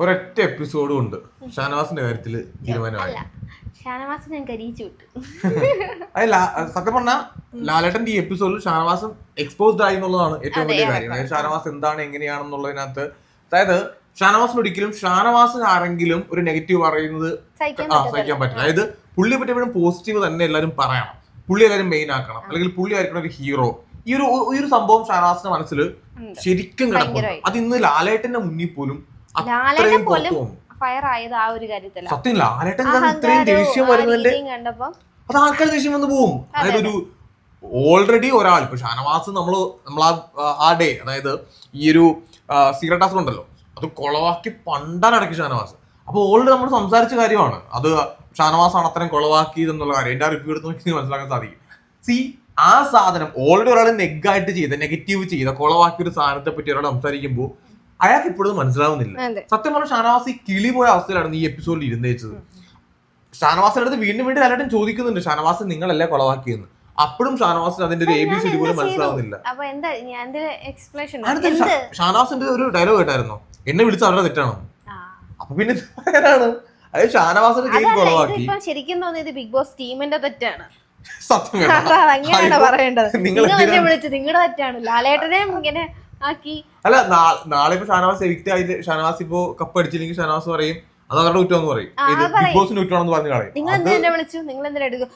ഒരൊറ്റ എപ്പിസോഡും ഉണ്ട്. ഷാനവാസിന്റെ കാര്യത്തിൽ തീരുമാനമായി. അല്ല ഷാനവാസ് ഞാൻ കരിയിച്ചു വിട്ടു. അല്ല സത്യം പറഞ്ഞാ ലാലേട്ടന്റെ ഈ എപ്പിസോഡിൽ ഷാനവാസും എക്സ്പോസ്ഡ് ആയി എന്നുള്ളതാണ് ഏറ്റവും വലിയ കാര്യം. അതായത് ഷാനവാസ് എന്താണ് എങ്ങനെയാണെന്നുള്ളതിനകത്ത് അതായത് ഷാനവാസിന് ഒരിക്കലും ഷാനവാസിന് ആരെങ്കിലും ഒരു നെഗറ്റീവ് പറയുന്നത് സഹിക്കാൻ ആ സഹിക്കാൻ പറ്റില്ല. അതായത് പുള്ളിയെ പറ്റി എപ്പോഴും പോസിറ്റീവ് തന്നെ എല്ലാവരും പറയണം. പുള്ളി എല്ലാവരും മെയിൻ ആക്കണം. അല്ലെങ്കിൽ പുള്ളി ആയിരിക്കണം ഒരു ഹീറോ ഈ ഒരു ഈ ഒരു സംഭവം ഷാനവാസിന്റെ മനസ്സിൽ. ശരിക്കും കിടക്കും അത് ഇന്ന് ലാലേട്ടന്റെ മുന്നിൽ പോലും ലാലേട്ടൻ അത്രയും പോലും ഫയർ ആയത് ആ ഒരു കാര്യത്തിലാണ് സത്യം ലാലേട്ടൻ ഇത്രയും ദേഷ്യം വരുന്നതിന്റെ അത് ആൾക്കാർ ദേഷ്യം വന്ന് പോവും. അതായത് ഒരു ഓൾറെഡി ഒരാൾ ഇപ്പൊ ഷാനവാസ് നമ്മൾ നമ്മൾ ആ ഡേ അതായത് ഈ ഒരു സീക്രട്ട് ടാസ്ക് ഉണ്ടല്ലോ. അത് കൊളവാക്കി പണ്ടാനടക്കി ഷാനവാസ്. അപ്പൊ ഓൾറെഡി നമ്മൾ സംസാരിച്ച കാര്യമാണ്. അത് ഷാനവാസ് ആണ് അത്രയും കൊളവാക്കിയത് എന്നുള്ള കാര്യം എന്റെ റിവ്യൂ എടുത്ത് നോക്കി മനസ്സിലാക്കാൻ സാധിക്കും. സി ആ സാധനം ഓൾറെഡി ഒരാൾ നെഗായിട്ട് ചെയ്ത നെഗറ്റീവ് ചെയ്ത കൊളവാക്കിയ ഒരു സാധനത്തെ പറ്റി ഒരാൾ സംസാരിക്കുമ്പോൾ അയാൾക്ക് ഇപ്പോഴും മനസ്സിലാവുന്നില്ല. സത്യം പറഞ്ഞ ഷാനവാസ് ഈ കിളി പോയ അവസ്ഥയിലാണ് ഈ എപ്പിസോഡിൽ ഇരുന്നേച്ചത്. ഷാനവാസിന്റെ അടുത്ത് വീണ്ടും വീണ്ടും എല്ലാവരും ചോദിക്കുന്നുണ്ട് ഷാനവാസ് നിങ്ങളല്ലേ കൊളവാക്കിയെന്ന്? അപ്പോഴും ഷാനവാസിന് അതിന്റെ ഒരു എ ബി സി ഡി പോലും മനസ്സിലാവുന്നില്ല. ഷാനവാസിന്റെ ഒരു ഡയലോഗ് കേട്ടായിരുന്നോ? എന്നെ വിളിച്ച അവരുടെ തെറ്റാണോ. അപ്പൊ പിന്നെ പറയാനാണ് അതായത് ഷാനവാസിന്റെ ഗെയിം കൊളവാക്കി. ശരിക്കും തോന്നിയത് ബിഗ് ബോസ് ടീമിന്റെ തെറ്റാണ്. സത്യം നിങ്ങൾ വിളിച്ചത്? നിങ്ങളുടെ തെറ്റാണ്. ലാലേട്ടനെ ഇങ്ങനെ ആക്കി. അല്ല നാളെ ഇപ്പൊ ഷാനവാസ് എവിക്റ്റ് ആയിട്ട് ഷാനവാസ് ഇപ്പോ കപ്പ് അടിച്ചില്ലെങ്കിൽ ഷാനവാസ് പറയും അത് അവരുടെ കുറ്റമെന്ന് പറയും. ഇത്. ബിഗ് ബോസിന് കുറ്റമാണെന്ന് പറഞ്ഞു കളയും. നിങ്ങൾ എന്തിനാ വിളിച്ചു? നിങ്ങൾ എന്തിനാ എടുക്കും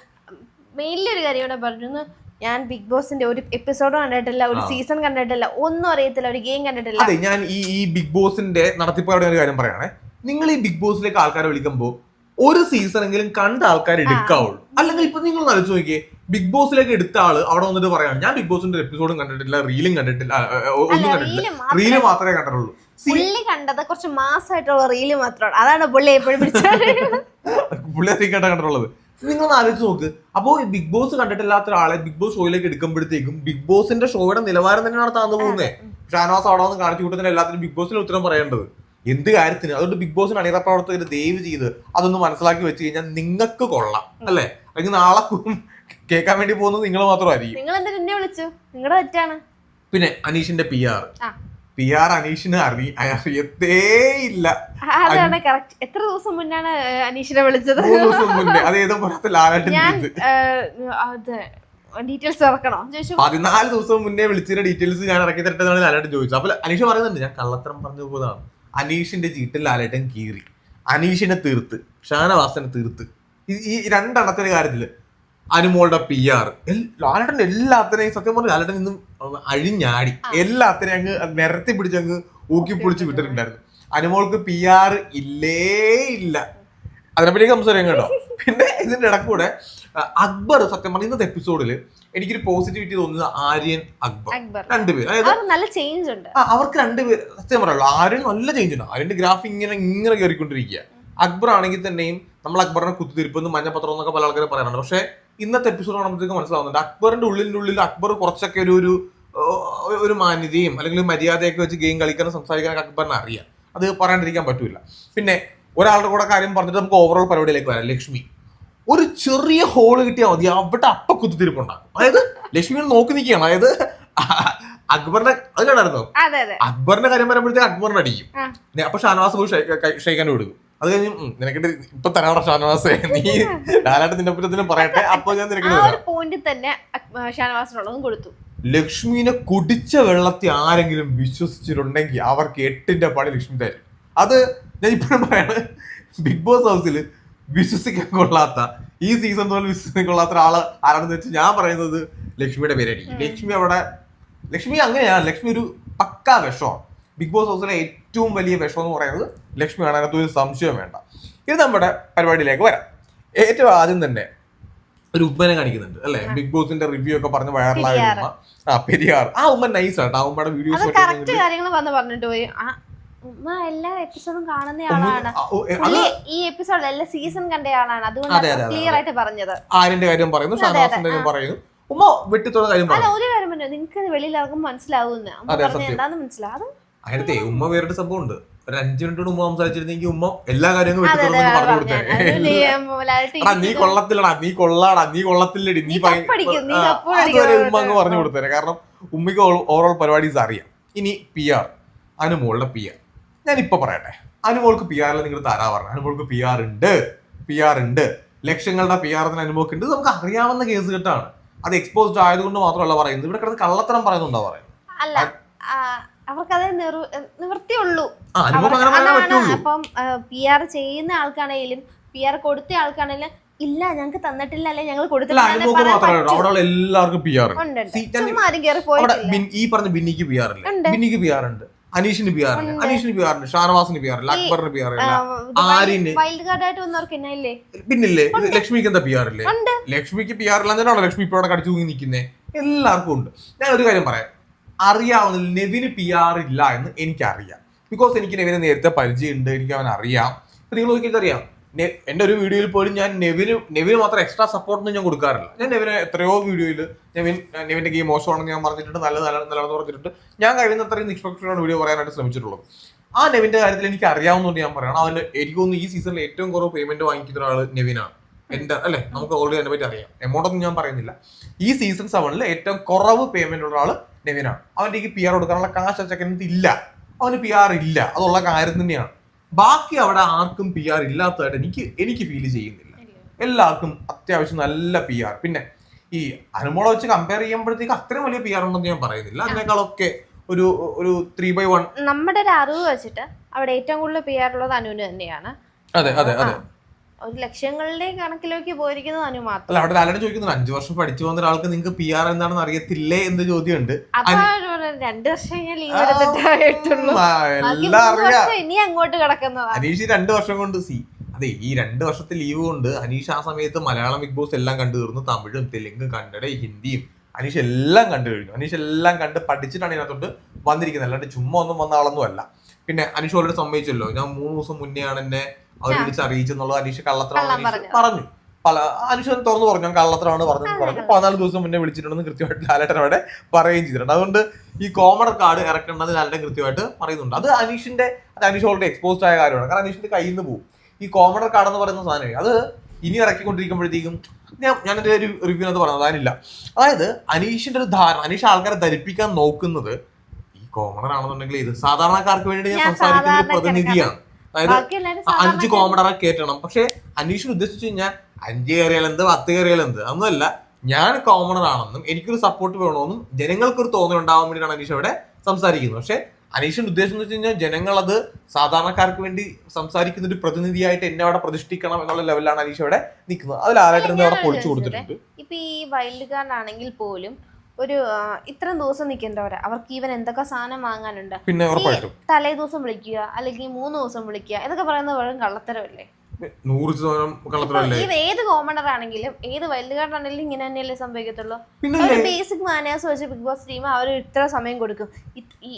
മെയിൻലി ഒരു കാര്യം ഇവിടെ പറഞ്ഞു ഞാൻ ബിഗ് ബോസിന്റെ ഒരു എപ്പിസോഡ് കണ്ടിട്ടില്ല ഒരു സീസൺ കണ്ടിട്ടില്ല ഒന്നും അറിയത്തില്ല ഒരു ഗെയിം കണ്ടിട്ടില്ല. അതെ ഞാൻ ഈ ഈ ബിഗ് ബോസിന്റെ നടത്തിപ്പാടെ ഒരു കാര്യം പറയണേ. നിങ്ങൾ ഈ ബിഗ് ബോസിലേക്ക് ആൾക്കാരെ വിളിക്കുമ്പോൾ ഒരു സീസൺ എങ്കിലും കണ്ട ആൾക്കാർ എടുക്കാവുള്ളൂ. അല്ലെങ്കിൽ ഇപ്പൊ നിങ്ങൾ ആലോചിച്ച് നോക്കിയേ ബിഗ് ബോസിലേക്ക് എടുത്ത ആൾ അവിടെ വന്നിട്ട് പറയാണ്. ഞാൻ ബിഗ് ബോസിന്റെ എപ്പിസോഡും കണ്ടിട്ടില്ല റീലും കണ്ടിട്ടില്ല ഒന്നും കണ്ടിട്ടില്ല. റീൽ മാത്രം മാത്രമേ കണ്ടിട്ടുള്ളൂ. പുള്ളി കണ്ടത് കുറച്ച് മാസമായിട്ടുള്ള റീൽ മാത്രമാണ് അതാണ് പുള്ളി എപ്പോഴും പിടിച്ചത് പുള്ളി അധികം കണ്ടിട്ടുള്ളത്. നിങ്ങൾ ആലോചിച്ച് നോക്ക്. അപ്പോ ബിഗ് ബോസ് കണ്ടിട്ടില്ലാത്ത ഒരാളെ ബിഗ് ബോസ് ഷോയിലേക്ക് എടുക്കുമ്പോഴത്തേക്കും ബിഗ് ബോസിന്റെ ഷോയുടെ നിലവാരം തന്നെയാണ് താന്നു പോകുന്നത് ഷാനവാസ് അവിടെ വന്ന് കാണിച്ചു കൂട്ടത്തിന് എല്ലാത്തിനും ബിഗ് ബോസിന് ഉത്തരം പറയേണ്ടത്. എന്ത് കാര്യത്തിന്? അതുകൊണ്ട് ബിഗ് ബോസിന് അണിയറ പ്രവർത്തകർ ദയവ് ചെയ്ത് അതൊന്ന് മനസ്സിലാക്കി വെച്ച് കഴിഞ്ഞാൽ നിങ്ങൾക്ക് കൊള്ളാം. അല്ലേ? അല്ലെങ്കിൽ നാളെ കേൾക്കാൻ വേണ്ടി പോകുന്നത് നിങ്ങൾ മാത്രമായിരിക്കും. നിങ്ങൾ എന്തിനാ എന്നെ വിളിച്ചു? നിങ്ങളുടെ തെറ്റാണ്. പിന്നെ അനീഷിന്റെ പി ആർ ആ. പി ആർ അനീഷിന് അറി അറിയത്തേ ഇല്ല. അതാണ് കറക്റ്റ് എത്ര ദിവസം മുന്നാണ് അനീഷിനെ വിളിച്ചത്? മൂന്ന് ദിവസം മുന്നേ. അത് ഏതോ പോലത്തെ ലാലാട്ടിന്റെ ഞാൻ ഇത്. ഏഹ്, അത് ഡീറ്റെയിൽസ് ഇറക്കണോ? ചോദിച്ചു പതിനാല് ദിവസം മുന്നേ വിളിച്ചതിന്റെ ഡീറ്റെയിൽസ് ഞാൻ ഇറക്കി തരട്ടെന്നാണ് ലാലേട്ടൻ ചോദിച്ചത്. അപ്പൊ അനീഷ് പറയുന്നുണ്ട് ഞാൻ കള്ളത്തരം പറഞ്ഞു പോകുന്നതാണ് അനീഷിന്റെ ചീട്ടിൽ ലാലേട്ടൻ കീറി. അനീഷിനെ തീർത്ത് ഷാനവാസനെ തീർത്ത്. ഈ- ഈ രണ്ടെണ്ണത്തിന്റെ കാര്യത്തിൽ അനുമോളുടെ പി ആർ ലാലട്ടൻ എല്ലാത്തിനെയും സത്യം പറഞ്ഞു ലാലട്ടൻ ഇന്നും അഴിഞ്ഞാടി. എല്ലാത്തിനെയും അങ്ങ് നിരത്തി പിടിച്ച് അങ്ങ് ഊക്കി പൊളിച്ച് വിട്ടിട്ടുണ്ടായിരുന്നു. അനുമോൾക്ക് പി ആർ ഇല്ലേ ഇല്ല. അതിനെപ്പറ്റി സംസാരിക്കാം കേട്ടോ. പിന്നെ ഇതിന്റെ ഇടക്കൂടെ കൂടെ അക്ബർ സത്യം പറഞ്ഞ ഇന്നത്തെ എപ്പിസോഡിൽ എനിക്കൊരു പോസിറ്റിവിറ്റി തോന്നുന്നത് ആര്യൻ അക്ബർ. രണ്ടുപേർ അതായത് നല്ല ചേഞ്ച് ഉണ്ട്. അവർക്ക് രണ്ടുപേർ സത്യം പറയുള്ളൂ ആര്യൻ നല്ല ചേഞ്ച് ഉണ്ട്. ആര്യന്റെ ഗ്രാഫ് ഇങ്ങനെ ഇങ്ങനെ കയറിക്കൊണ്ടിരിക്കുക അക്ബർ ആണെങ്കിൽ തന്നെയും നമ്മൾ അക്ബറിനെ കുത്തിത്തിരിപ്പെന്ന് മഞ്ഞപ്പത്രം എന്നൊക്കെ പല ആൾക്കാരും പറയാറുണ്ട്. പക്ഷെ ഇന്നത്തെ എപ്പിസോഡ് കാണുമ്പോഴത്തേക്ക് മനസ്സിലാവുന്നുണ്ട്. അക്ബറിന്റെ ഉള്ളിന്റെ ഉള്ളിൽ അക്ബർ കുറച്ചൊക്കെ ഒരു ഒരു ഒരു മാന്യതയും അല്ലെങ്കിൽ മര്യാദയൊക്കെ വെച്ച് ഗെയിം കളിക്കാൻ സംസാരിക്കാനൊക്കെ അക്ബറിനെ അറിയാം. അത് പറയാണ്ടിരിക്കാൻ പറ്റില്ല പിന്നെ ഒരാളുടെ കൂടെ കാര്യം പറഞ്ഞിട്ട് നമുക്ക് ഓവറോൾ പരിപാടിയിലേക്ക് വരാം. ലക്ഷ്മി. ഒരു ചെറിയ ഹോൾ കിട്ടിയാൽ മതി. അവിടെ അപ്പ കുത്തിരിപ്പുണ്ടാകും അതായത് ലക്ഷ്മി നോക്കി നിൽക്കുകയാണ്. അതായത് അക്ബറിന്റെ അത് കണ്ടായിരുന്നോ? അക്ബറിന്റെ കാര്യം വരുമ്പോഴത്തേക്ക് അക്ബറിനെ അടിക്കും അപ്പൊ ഷാനവാസ് പോയി കൊടുക്കും അത് കഴിഞ്ഞ് നിനക്കിട്ട് ഇപ്പൊ തരാണോ ഷാനവാസേ നീ ലാലാട്ട് നിന്റെ പറ്റത്തിനും പറയട്ടെ. അപ്പൊ ഞാൻ നിനക്ക് ആ ഒരു പോയിന്റ് തന്നെ ഷാനവാസിനുള്ളതും കൊടുത്തു. ലക്ഷ്മിനെ കുടിച്ച വെള്ളത്തിൽ ആരെങ്കിലും വിശ്വസിച്ചിട്ടുണ്ടെങ്കിൽ അവർക്ക് എട്ടിന്റെ പണി ലക്ഷ്മി തരും. അത് ഞാൻ ഇപ്പോഴും പറയാണ് ബിഗ് ബോസ് ഹൗസിൽ വിശ്വസിക്കാൻ കൊള്ളാത്ത ഈ സീസൺ തോൽ വിശ്വസിക്കാൻ കൊള്ളാത്ത ഒരാൾ ആരാണെന്ന് വെച്ച് ഞാൻ പറയുന്നത് ലക്ഷ്മിയുടെ പേരായിരിക്കും. ലക്ഷ്മി അവിടെ ലക്ഷ്മി അങ്ങനെയാണ് ലക്ഷ്മി ഒരു പക്കാ വിഷമാണ് ബിഗ് ബോസ് ഹൗസിലെ ഏറ്റവും വലിയ വിഷം എന്ന് പറയുന്നത് ലക്ഷ്മിയാണ് അതിനകത്ത് ഒരു സംശയം വേണ്ട. ഇത് നമ്മുടെ പരിപാടിയിലേക്ക് വരാം. ഏറ്റവും ആദ്യം തന്നെ ഒരു ഉമ്മനെ കാണിക്കുന്നുണ്ട് അല്ലെ? ബിഗ് ബോസിന്റെ റിവ്യൂ ഒക്കെ പറഞ്ഞ് വൈറലായ ഉമ്മ. ആ പെരിയാർ ആ ഉമ്മ നൈസ് ആട്ടോ ആ ഉമ്മയുടെ വീഡിയോസ് കാര്യങ്ങൾ വന്ന് പറഞ്ഞിട്ട് പോയി. ഉമ്മ എല്ലാ എപ്പിസോഡും കാണുന്ന ആളാണ്. ഈ എപ്പിസോഡ് എല്ലാ സീസൺ കണ്ട ആളാണ്. ക്ലിയർ ആയിട്ട് പറഞ്ഞത്. കാര്യം പറയുന്നു കാര്യം പറയുന്നു. ഉമ്മ വെട്ടിത്തുള്ള കാര്യം അല്ല പറഞ്ഞു ഒരു കാര്യം പറഞ്ഞു നിങ്ങൾക്ക് വെളിയിൽ ഇറങ്ങുമ്പോൾ മനസ്സിലാവുന്ന. മനസ്സിലാവും അതിനകത്തെ ഉമ്മ വേറൊരു സംഭവം ഉണ്ട് ഒരു അഞ്ചു മിനിറ്റോട് ഉമ്മ സംസാരിച്ചിരുന്നെങ്കിൽ ഉമ്മ എല്ലാ കാര്യങ്ങളും പറഞ്ഞു പറഞ്ഞു കൊടുത്തേ. നീ കൊള്ളത്തില്ലടാ നീ കൊള്ളാടാ നീ കൊള്ളത്തില്ലടി നീ അതുവരെ ഉമ്മ അങ്ങ് പറഞ്ഞു കൊടുത്തേ. കാരണം ഉമ്മയ്ക്ക് ഓവറോൾ പരിപാടീസ് അറിയാം. ഇനി പി ആർ അനുമോളുടെ പി ആർ ഞാൻ ഇപ്പൊ പറയട്ടെ. അനുമോൾക്ക് പി ആറിൽ നിങ്ങൾ താരാ പറഞ്ഞു. അനുമോൾക്ക് പി ആർ ഉണ്ട്. പി ആർ ഉണ്ട്. ലക്ഷങ്ങളുടെ പി ആർ അനുമോൾക്ക് ഉണ്ട്. നമുക്ക് അറിയാവുന്ന കേസ് കെട്ടാണ് അത് എക്സ്പോസ്ഡ് ആയതുകൊണ്ട് മാത്രമല്ല പറയുന്നത്. ഇവിടെ കിടന്ന് കള്ളത്തരം പറയുന്നുണ്ടോ പറയുന്നത്? അവർക്കത് നിർ- നിവൃത്തിയുള്ളൂ അപ്പം പി ആർ ചെയ്യുന്ന ആൾക്കാണെങ്കിലും പി ആർ കൊടുത്ത ആൾക്കാണെങ്കിലും ഇല്ല ഞങ്ങൾക്ക് തന്നിട്ടില്ല അല്ലെ ഞങ്ങൾ കൊടുത്തിട്ടില്ല ഈ പറഞ്ഞ ബിന്നിക്ക് പി ആർ ഇല്ല. ബിന്നിക്ക് പി ആർ ഉണ്ട് അനീഷിന് പി ആർ. അനീഷിന് പി ആർ ഉണ്ട് ഷാനവാസിന് പി ആർ ഇല്ല അക്ബറിന് പി ആർ ഇല്ല ആരിന്? വൈൽഡ് കാർഡ് ആയിട്ട് വന്നവർക്ക് പിന്നില്ലേ ലക്ഷ്മിക്ക് എന്താ പി ആർ ഇല്ലേ ലക്ഷ്മിക്ക് പി ആർ ഇല്ലാന്നാണോ ലക്ഷ്മി ഇപ്പൊ അവിടെ കടിച്ചു തൂങ്ങി നിൽക്കുന്നത് എല്ലാവർക്കും ഉണ്ട് ഞാൻ ഒരു കാര്യം പറയാം അറിയാവുന്ന നെവിന് പി ആർ ഇല്ല എന്ന് എനിക്കറിയാം. ബിക്കോസ് എനിക്ക് നെവിനെ നേരത്തെ പരിചയമുണ്ട് എനിക്ക് അവൻ അറിയാം. ഇപ്പൊ നിങ്ങൾ നോക്കിയിട്ട് അറിയാം ഒരു വീഡിയോയിൽ പോലും ഞാൻ നെവിന് നെവിന് മാത്രം എക്സ്ട്രാ സപ്പോർട്ടൊന്നും ഞാൻ കൊടുക്കാറില്ല. ഞാൻ നെവിന് എത്രയോ വീഡിയോയിൽ നെവിൻ നെവിന്റെ ഗെയിം മോശമാണെന്ന് ഞാൻ പറഞ്ഞിട്ടുണ്ട് നല്ല നല്ല നല്ലതെന്ന് പറഞ്ഞിട്ടുണ്ട്. ഞാൻ കഴിയുന്നത്രയും നിഷ്പക്ഷമാണ് വീഡിയോ പറയാനായിട്ട് ശ്രമിച്ചിട്ടുള്ളൂ ആ നെവിന്റെ കാര്യത്തിൽ എനിക്ക് അറിയാവുന്നതുകൊണ്ട് ഞാൻ പറയണം. അവന് എനിക്ക് തോന്നുന്നു ഈ സീസണിൽ ഏറ്റവും കുറവ് പേയ്മെന്റ് വാങ്ങിക്കുന്ന ഒരാൾ നെവിനാണ്. എന്റെ അല്ലെ? നമുക്ക് ഓൾറെഡി അതിനെ പറ്റി അറിയാം. എമൗണ്ട് ഒന്നും ഞാൻ പറയുന്നില്ല. ഈ സീസൺ സെവനിൽ ഏറ്റവും കുറവ് പേയ്മെന്റ് ഉള്ള ആൾ നെവിനാണ് അവന്റെ ഈ പി ആർ കൊടുക്കാനുള്ള കാശ് അച്ചക്കനത്ത് ചെക്കനത്ത് ഇല്ല. അവന് പി ആർ ഇല്ല. അതുള്ള കാര്യം തന്നെയാണ്. ബാക്കി അവിടെ ആർക്കും പി ആർ ഇല്ലാത്തതായിട്ട് എനിക്ക് എനിക്ക് ഫീൽ ചെയ്യുന്നില്ല. എല്ലാവർക്കും അത്യാവശ്യം നല്ല പി ആർ പിന്നെ ഈ അനുമോളെ വെച്ച് കമ്പയർ ചെയ്യുമ്പോഴത്തേക്ക് അത്രയും വലിയ പി ആർ ഉണ്ടെന്ന് ഞാൻ പറയുന്നില്ല. അതിനേക്കാളൊക്കെ ഒരു ഒരു ത്രീ ബൈ വൺ നമ്മുടെ ഒരു അറിവ് വെച്ചിട്ട് അവിടെ ഏറ്റവും കൂടുതൽ പി ആർ ഉള്ളത് അനുവിന് തന്നെയാണ്. അതെ അതെ അതെ. ഒരു ലക്ഷ്യങ്ങളുടെ കണക്കിലേക്ക് പോയിരിക്കുന്നത് അനു മാത്രം. അല്ല അവിടെ ലാലയുടെ ചോദിക്കുന്നത് അഞ്ചു വർഷം പഠിച്ചു പോകുന്ന ഒരാൾക്ക് നിങ്ങൾക്ക് പി ആർ എന്താണെന്ന് അറിയത്തില്ലേ? എന്ന് ചോദ്യമുണ്ട്. രണ്ടു വർഷം ഞാൻ ലീവ് എടുത്തിട്ടായിട്ടുള്ളൂ. ഇനി അങ്ങോട്ട് കിടക്കുന്നതാ. അനീഷ് രണ്ട് വർഷം കൊണ്ട് സി. അതെ ഈ രണ്ട് വർഷത്തെ ലീവ് കൊണ്ട് അനീഷ് ആ സമയത്ത് മലയാളം ബിഗ് ബോസ് എല്ലാം കണ്ടു തീർന്നു. തമിഴും തെലുങ്കും കന്നഡ ഹിന്ദിയും അനീഷ് എല്ലാം കണ്ടു കഴിഞ്ഞു. അനീഷ് എല്ലാം കണ്ട് പഠിച്ചിട്ടാണ് ഇതിനകത്തോട്ട് വന്നിരിക്കുന്നത്. അല്ലാണ്ട് ചുമ്മാ ഒന്നും വന്ന ആളൊന്നും അല്ല പിന്നെ അനീഷ് ഓൾറെഡി സമ്മതിച്ചല്ലോ. ഞാൻ മൂന്ന് ദിവസം മുന്നെയാണ് എന്നെ അവർ. വിളിച്ച് അറിയിച്ചെന്നുള്ളത് അനീഷ് കള്ളത്തരാണ് പറഞ്ഞു. പറഞ്ഞു. പല അനീഷ് തുറന്നു പറഞ്ഞു കള്ളത്തരാണ് പറഞ്ഞു അതെ. പതിനാല് ദിവസം മുന്നേ വിളിച്ചിട്ടുണ്ടെന്ന് കൃത്യമായിട്ട് ലാലേട്ടൻ അവിടെ പറയുകയും ചെയ്തിട്ടുണ്ട്. അതുകൊണ്ട് ഈ കോമഡർ കാർഡ് ഇറക്കേണ്ടത് ലാലേട്ടൻ കൃത്യമായിട്ട് പറയുന്നുണ്ട്. അത് അനീഷിന്റെ അത് അനീഷ് ഓൾറെഡി എക്സ്പോസ്ഡ് ആയ കാര്യമാണ്. കാരണം അനീഷിന്റെ കയ്യിൽ നിന്ന് പോകും ഈ കോമഡർ കാർഡ് എന്ന് പറയുന്ന സാധനം അത് ഇനി ഇറക്കിക്കൊണ്ടിരിക്കുമ്പോഴത്തേക്കും ഞാൻ ഞാൻ എന്റെ ഒരു റിവ്യൂ അത് പറഞ്ഞത് അതിനില്ല അതായത് അനീഷിന്റെ ഒരു ധാരണ അനീഷ് ആൾക്കാരെ ധരിപ്പിക്കാൻ നോക്കുന്നത് കോമണർ ആണെന്നുണ്ടെങ്കിൽ ഇത് സാധാരണക്കാർക്ക് വേണ്ടി ഞാൻ സംസാരിക്കുന്ന ഒരു പ്രതിനിധിയാണ്. അതായത് അഞ്ച് കോമഡറെ കയറ്റണം പക്ഷെ അനീഷിന് ഉദ്ദേശിച്ചു കഴിഞ്ഞാൽ അഞ്ച് കയറിയാൽ എന്ത് പത്ത് കയറിയാൽ എന്ത്? അതൊന്നുമല്ല. ഞാൻ കോമണർ ആണെന്നും എനിക്കൊരു സപ്പോർട്ട് വേണമെന്നും ജനങ്ങൾക്കൊരു തോന്നൽ ഉണ്ടാവാൻ വേണ്ടിയിട്ടാണ് അനീഷ് അവിടെ സംസാരിക്കുന്നത്. പക്ഷെ അനീഷിന്റെ ഉദ്ദേശം എന്ന് വെച്ച് കഴിഞ്ഞാൽ ജനങ്ങൾ അത് സാധാരണക്കാർക്ക് വേണ്ടി സംസാരിക്കുന്ന ഒരു പ്രതിനിധിയായിട്ട് എന്നെ അവിടെ പ്രതിഷ്ഠിക്കണം എന്നുള്ള ലെവലിലാണ് അനീഷ് അവിടെ നിൽക്കുന്നത്. അതിൽ ആരായിട്ട് അവിടെ പൊളിച്ചു കൊടുത്തിട്ടുണ്ട്. ഇപ്പൊ ഈ വൈൽഡ് കാർഡ് ആണെങ്കിൽ പോലും ഒരു ഇത്ര ഇത്രയും ദിവസം നിൽക്കേണ്ടവരാ. അവർക്ക് ഈവൻ എന്തൊക്കെ സാധനം വാങ്ങാനുണ്ട്. പിന്നെ തലേ ദിവസം വിളിക്കുക അല്ലെങ്കിൽ മൂന്ന് ദിവസം വിളിക്കുക ഇതൊക്കെ പറയുന്നത് വെറും കള്ളത്തരമല്ലേ? നൂറ് ശതമാനം കള്ളത്തരമല്ലേ? ഏത് കോമണർ ആണെങ്കിലും ഏത് ആണെങ്കിലും ഇങ്ങനെ തന്നെയല്ലേ സംഭവിക്കത്തുള്ളൂ. ഒരു ബേസിക് മാനേഴ്സ് വെച്ച് ബിഗ് ബോസ് ടീം അവർ ഇത്ര സമയം കൊടുക്കും.